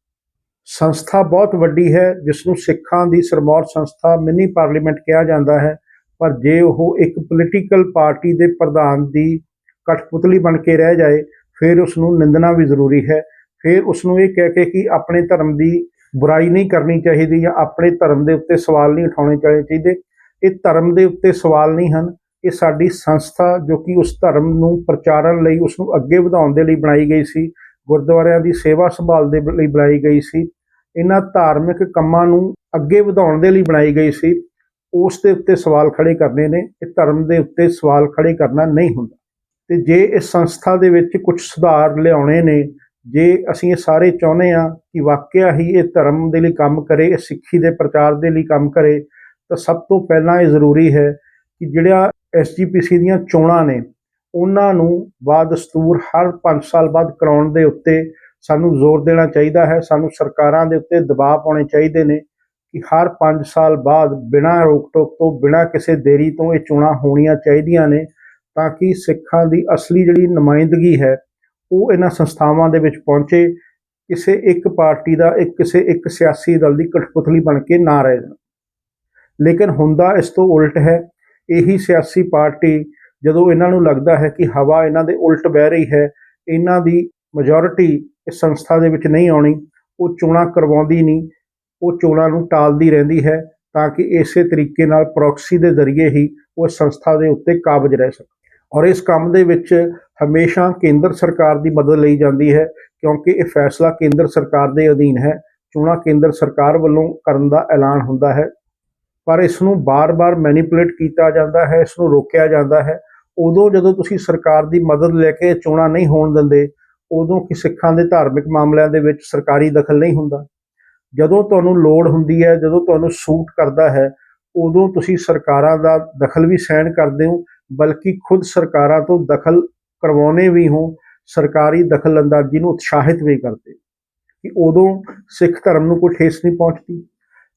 ਸੰਸਥਾ ਬਹੁਤ ਵੱਡੀ ਹੈ ਜਿਸ ਨੂੰ ਸਿੱਖਾਂ ਦੀ ਸਰਮੌਰ ਸੰਸਥਾ ਮਿੰਨੀ ਪਾਰਲੀਮੈਂਟ ਕਿਹਾ ਜਾਂਦਾ ਹੈ, ਪਰ ਜੇ ਉਹ ਇੱਕ ਪੋਲੀਟੀਕਲ ਪਾਰਟੀ ਦੇ ਪ੍ਰਧਾਨ ਦੀ ਕਠਪੁਤਲੀ ਬਣ ਕੇ ਰਹਿ ਜਾਏ, ਫਿਰ ਉਸ ਨੂੰ ਨਿੰਦਣਾ ਵੀ ਜ਼ਰੂਰੀ ਹੈ। ਫਿਰ ਉਸ ਨੂੰ ਇਹ ਕਹਿ ਕੇ ਕਿ ਆਪਣੇ ਧਰਮ ਦੀ ਬੁਰਾਈ ਨਹੀਂ ਕਰਨੀ ਚਾਹੀਦੀ ਜਾਂ ਆਪਣੇ ਧਰਮ ਦੇ ਉੱਤੇ ਸਵਾਲ ਨਹੀਂ ਉਠਾਉਣੇ ਚਾਹੀਦੇ। ਇਹ ਧਰਮ ਦੇ ਉੱਤੇ ਸਵਾਲ ਨਹੀਂ ਹਨ। ਇਹ ਸਾਡੀ ਸੰਸਥਾ ਜੋ ਕਿ ਉਸ ਧਰਮ ਨੂੰ ਪ੍ਰਚਾਰਨ ਲਈ ਉਸ ਨੂੰ ਅੱਗੇ ਵਧਾਉਣ ਦੇ ਲਈ ਬਣਾਈ ਗਈ ਸੀ, ਗੁਰਦੁਆਰਿਆਂ ਦੀ ਸੇਵਾ ਸੰਭਾਲ ਦੇ ਲਈ ਬਣਾਈ ਗਈ ਸੀ, ਇਹਨਾਂ ਧਾਰਮਿਕ ਕੰਮਾਂ ਨੂੰ ਅੱਗੇ ਵਧਾਉਣ ਦੇ ਲਈ ਬਣਾਈ ਗਈ ਸੀ। ਉਸ ਦੇ ਉੱਤੇ ਸਵਾਲ ਖੜੇ ਕਰਨੇ ਨੇ, ਇਹ ਧਰਮ ਦੇ ਉੱਤੇ ਸਵਾਲ ਖੜੇ ਕਰਨਾ ਨਹੀਂ ਹੁੰਦਾ। ਤੇ ਜੇ ਇਸ ਸੰਸਥਾ ਦੇ ਵਿੱਚ ਕੁਝ ਸੁਧਾਰ ਲਿਆਉਣੇ ਨੇ ਜੇ ਅਸੀਂ ਇਹ ਸਾਰੇ ਚਾਹੁੰਦੇ ਆ ਕਿ ਵਾਕਿਆ ਹੀ ਇਹ ਧਰਮ ਦੇ ਲਈ ਕੰਮ ਕਰੇ, ਇਹ ਸਿੱਖੀ ਦੇ ਪ੍ਰਚਾਰ ਦੇ ਲਈ ਕੰਮ ਕਰੇ, ਤਾਂ ਸਭ ਤੋਂ ਪਹਿਲਾਂ ਇਹ ਜ਼ਰੂਰੀ ਹੈ ਕਿ ਜਿਹੜਾ ਐਸਜੀਪੀਸੀ ਦੀਆਂ ਚੋਣਾਂ ਨੇ, ਉਹਨਾਂ ਨੂੰ ਬਾਅਦ ਦਸਤੂਰ ਹਰ 5 ਸਾਲ ਬਾਅਦ ਕਰਾਉਣ ਦੇ ਉੱਤੇ ਸਾਨੂੰ ਜ਼ੋਰ ਦੇਣਾ ਚਾਹੀਦਾ ਹੈ, ਸਾਨੂੰ ਸਰਕਾਰਾਂ ਦੇ ਉੱਤੇ ਦਬਾਅ ਪਾਉਣੇ ਚਾਹੀਦੇ ਨੇ ਕਿ ਹਰ 5 ਸਾਲ ਬਾਅਦ ਬਿਨਾਂ ਰੋਕ ਟੋਕ ਤੋਂ, ਬਿਨਾਂ ਕਿਸੇ ਦੇਰੀ ਤੋਂ ਇਹ ਚੋਣਾਂ ਹੋਣੀਆਂ ਚਾਹੀਦੀਆਂ ਨੇ ਤਾਂ ਕਿ ਸਿੱਖਾਂ ਦੀ ਅਸਲੀ ਜਿਹੜੀ ਨੁਮਾਇੰਦਗੀ ਹੈ ਉਹ ਇਹਨਾਂ ਸੰਸਥਾਵਾਂ ਦੇ ਵਿੱਚ ਪਹੁੰਚੇ, ਕਿਸੇ ਇੱਕ ਪਾਰਟੀ ਦਾ ਇੱਕ, ਕਿਸੇ ਇੱਕ ਸਿਆਸੀ ਦਲ ਦੀ ਕਠਪੁਤਲੀ ਬਣ ਕੇ ਨਾ ਰਹਿ ਜਾਣ ਲੇਕਿਨ ਹੁੰਦਾ ਇਸ ਤੋਂ ਉਲਟ ਹੈ, ਇਹੀ ਸਿਆਸੀ ਪਾਰਟੀ ਜਦੋਂ ਇਹਨਾਂ ਨੂੰ ਲੱਗਦਾ ਹੈ ਕਿ ਹਵਾ ਇਹਨਾਂ ਦੇ ਉਲਟ ਵਹਿ ਰਹੀ ਹੈ, ਇਹਨਾਂ ਦੀ ਮੈਜੋਰਿਟੀ ਇਸ ਸੰਸਥਾ ਦੇ ਵਿੱਚ ਨਹੀਂ ਆਉਣੀ, ਉਹ ਚੋਣਾਂ ਕਰਵਾਉਂਦੀ ਨਹੀਂ, ਉਹ ਚੋਣਾਂ ਨੂੰ ਟਾਲਦੀ ਰਹਿੰਦੀ ਹੈ ਤਾਂ ਕਿ ਇਸੇ ਤਰੀਕੇ ਨਾਲ ਪ੍ਰੋਕਸੀ ਦੇ ਜ਼ਰੀਏ ਹੀ ਉਹ ਸੰਸਥਾ ਦੇ ਉੱਤੇ ਕਾਬਜ ਰਹਿ ਸਕੇ ਔਰ ਇਸ ਕੰਮ ਦੇ ਵਿੱਚ ਹਮੇਸ਼ਾ ਕੇਂਦਰ ਸਰਕਾਰ ਦੀ ਮਦਦ ਲਈ ਜਾਂਦੀ ਹੈ, ਕਿਉਂਕਿ ਇਹ ਫੈਸਲਾ ਕੇਂਦਰ ਸਰਕਾਰ ਦੇ ਅਧੀਨ ਹੈ, ਚੋਣਾਂ ਕੇਂਦਰ ਸਰਕਾਰ ਵੱਲੋਂ ਕਰਨ ਦਾ ਐਲਾਨ ਹੁੰਦਾ ਹੈ। ਪਰ ਇਸ ਨੂੰ ਬਾਰ-ਬਾਰ ਮੈਨੀਪੂਲੇਟ ਕੀਤਾ ਜਾਂਦਾ ਹੈ ਇਸ ਨੂੰ ਰੋਕਿਆ ਜਾਂਦਾ ਹੈ। ਉਦੋਂ ਜਦੋਂ ਤੁਸੀਂ ਸਰਕਾਰ ਦੀ ਮਦਦ ਲੈ ਕੇ ਚੋਣਾਂ ਨਹੀਂ ਹੋਣ ਦਿੰਦੇ, ਉਦੋਂ ਕਿ ਸਿੱਖਾਂ ਦੇ ਧਾਰਮਿਕ ਮਾਮਲਿਆਂ ਦੇ ਵਿੱਚ ਸਰਕਾਰੀ ਦਖਲ ਨਹੀਂ ਹੁੰਦਾ। ਜਦੋਂ ਤੁਹਾਨੂੰ ਲੋੜ ਹੁੰਦੀ ਹੈ, ਜਦੋਂ ਤੁਹਾਨੂੰ ਸੂਟ ਕਰਦਾ ਹੈ, ਉਦੋਂ ਤੁਸੀਂ ਸਰਕਾਰਾਂ ਦਾ ਦਖਲ ਵੀ ਸਹਿਣ ਕਰਦੇ ਹੋ ਬਲਕਿ ਖੁਦ ਸਰਕਾਰਾਂ ਤੋਂ ਦਖਲ ਕਰਵਾਉਣੇ ਵੀ ਹੋ ਸਰਕਾਰੀ ਦਖਲ ਅੰਦਾਜ਼ੀ ਨੂੰ ਉਤਸ਼ਾਹਿਤ ਵੀ ਕਰਦੇ। ਕਿ ਉਦੋਂ ਸਿੱਖ ਧਰਮ ਨੂੰ ਕੋਈ ਠੇਸ ਨਹੀਂ ਪਹੁੰਚਦੀ।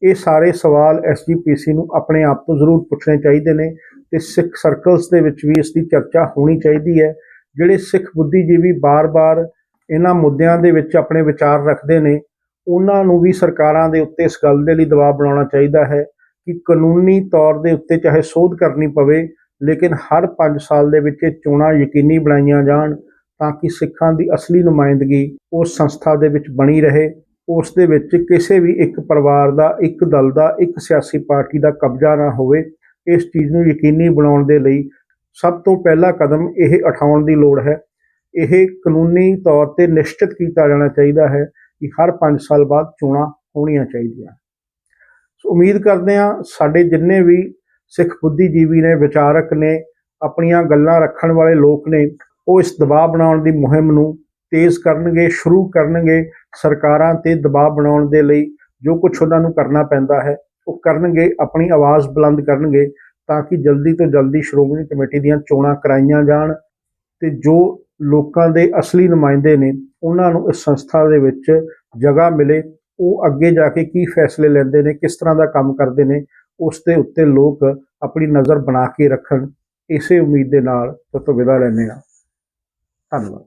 ਇਹ ਸਾਰੇ ਸਵਾਲ ਐਸਜੀਪੀਸੀ ਨੂੰ ਆਪਣੇ ਆਪ ਤੋਂ ਜ਼ਰੂਰ ਪੁੱਛਣੇ ਚਾਹੀਦੇ ਨੇ ਤੇ ਸਿੱਖ ਸਰਕਲਸ ਦੇ ਵਿੱਚ ਵੀ ਇਸ ਦੀ ਚਰਚਾ ਹੋਣੀ ਚਾਹੀਦੀ ਹੈ। ਜਿਹੜੇ ਸਿੱਖ ਬੁੱਧੀਜੀਵੀ ਬਾਰ-ਬਾਰ ਇਹਨਾਂ ਮੁੱਦਿਆਂ ਦੇ ਵਿੱਚ ਆਪਣੇ ਵਿਚਾਰ ਰੱਖਦੇ ਨੇ, ਉਹਨਾਂ ਨੂੰ ਵੀ ਸਰਕਾਰਾਂ ਦੇ ਉੱਤੇ ਇਸ ਗੱਲ ਦੇ ਲਈ ਦਬਾਅ ਬਣਾਉਣਾ ਚਾਹੀਦਾ ਹੈ ਕਿ ਕਾਨੂੰਨੀ ਤੌਰ ਦੇ ਉੱਤੇ ਚਾਹੇ ਸੋਧ ਕਰਨੀ ਪਵੇ ਲੇਕਿਨ ਹਰ 5 ਸਾਲ ਦੇ ਵਿੱਚ ਇਹ ਚੋਣਾਂ ਯਕੀਨੀ ਬਣਾਈਆਂ ਜਾਣ ਤਾਂ ਕਿ ਸਿੱਖਾਂ ਦੀ ਅਸਲੀ ਨੁਮਾਇੰਦਗੀ ਉਸ ਸੰਸਥਾ ਦੇ ਵਿੱਚ ਬਣੀ ਰਹੇ, ਉਸ ਦੇ ਵਿੱਚ ਕਿਸੇ ਵੀ ਇੱਕ ਪਰਿਵਾਰ ਦਾ, ਇੱਕ ਦਲ ਦਾ, ਇੱਕ ਸਿਆਸੀ ਪਾਰਟੀ ਦਾ ਕਬਜ਼ਾ ਨਾ ਹੋਵੇ, ਇਸ ਚੀਜ਼ ਨੂੰ ਯਕੀਨੀ ਬਣਾਉਣ ਦੇ ਲਈ ਸਭ ਤੋਂ ਪਹਿਲਾ ਕਦਮ ਇਹ ਉਠਾਉਣ ਦੀ ਲੋੜ ਹੈ। ਇਹ ਕਾਨੂੰਨੀ ਤੌਰ ਤੇ ਨਿਸ਼ਚਿਤ ਕੀਤਾ ਜਾਣਾ ਚਾਹੀਦਾ ਹੈ ਕਿ ਹਰ 5 ਸਾਲ ਬਾਅਦ ਚੋਣਾਂ ਹੋਣੀਆਂ ਚਾਹੀਦੀਆਂ। ਸੋ ਉਮੀਦ ਕਰਦੇ ਹਾਂ ਸਾਡੇ ਜਿੰਨੇ ਵੀ ਸਿੱਖ ਬੁੱਧੀਜੀਵੀ ਨੇ ਵਿਚਾਰਕ ਨੇ ਆਪਣੀਆਂ ਗੱਲਾਂ ਰੱਖਣ ਵਾਲੇ ਲੋਕ ਨੇ, ਉਹ ਇਸ ਦਬਾਅ ਬਣਾਉਣ ਦੀ ਮੁਹਿੰਮ ਨੂੰ ਤੇਜ਼ ਕਰਨਗੇ, ਸ਼ੁਰੂ ਕਰਨਗੇ ਸਰਕਾਰਾਂ ਤੇ ਦਬਾਅ ਬਣਾਉਣ ਦੇ ਲਈ ਜੋ ਕੁਝ ਉਹਨਾਂ ਨੂੰ ਕਰਨਾ ਪੈਂਦਾ ਹੈ, ਉਹ ਕਰਨਗੇ, ਆਪਣੀ ਆਵਾਜ਼ ਬੁਲੰਦ ਕਰਨਗੇ ਤਾਂ ਕਿ ਜਲਦੀ ਤੋਂ ਜਲਦੀ ਸ਼੍ਰੋਮਣੀ ਕਮੇਟੀ ਦੀਆਂ ਚੋਣਾਂ ਕਰਾਈਆਂ ਜਾਣ ਤੇ ਜੋ ਲੋਕਾਂ ਦੇ ਅਸਲੀ ਨੁਮਾਇੰਦੇ ਨੇ, ਉਹਨਾਂ ਨੂੰ ਇਸ ਸੰਸਥਾ ਦੇ ਵਿੱਚ ਜਗ੍ਹਾ ਮਿਲੇ, ਉਹ ਅੱਗੇ ਜਾ ਕੇ ਕੀ ਫੈਸਲੇ ਲੈਂਦੇ ਨੇ, ਕਿਸ ਤਰ੍ਹਾਂ ਦਾ ਕੰਮ ਕਰਦੇ ਨੇ ਉਸ ਦੇ ਉੱਤੇ ਲੋਕ ਆਪਣੀ ਨਜ਼ਰ ਬਣਾ ਕੇ ਰੱਖਣ, ਇਸੇ ਉਮੀਦ ਦੇ ਨਾਲ ਤੋਂ ਵਿਦਾ ਲੈਂਦੇ ਹਾਂ। ਧੰਨਵਾਦ।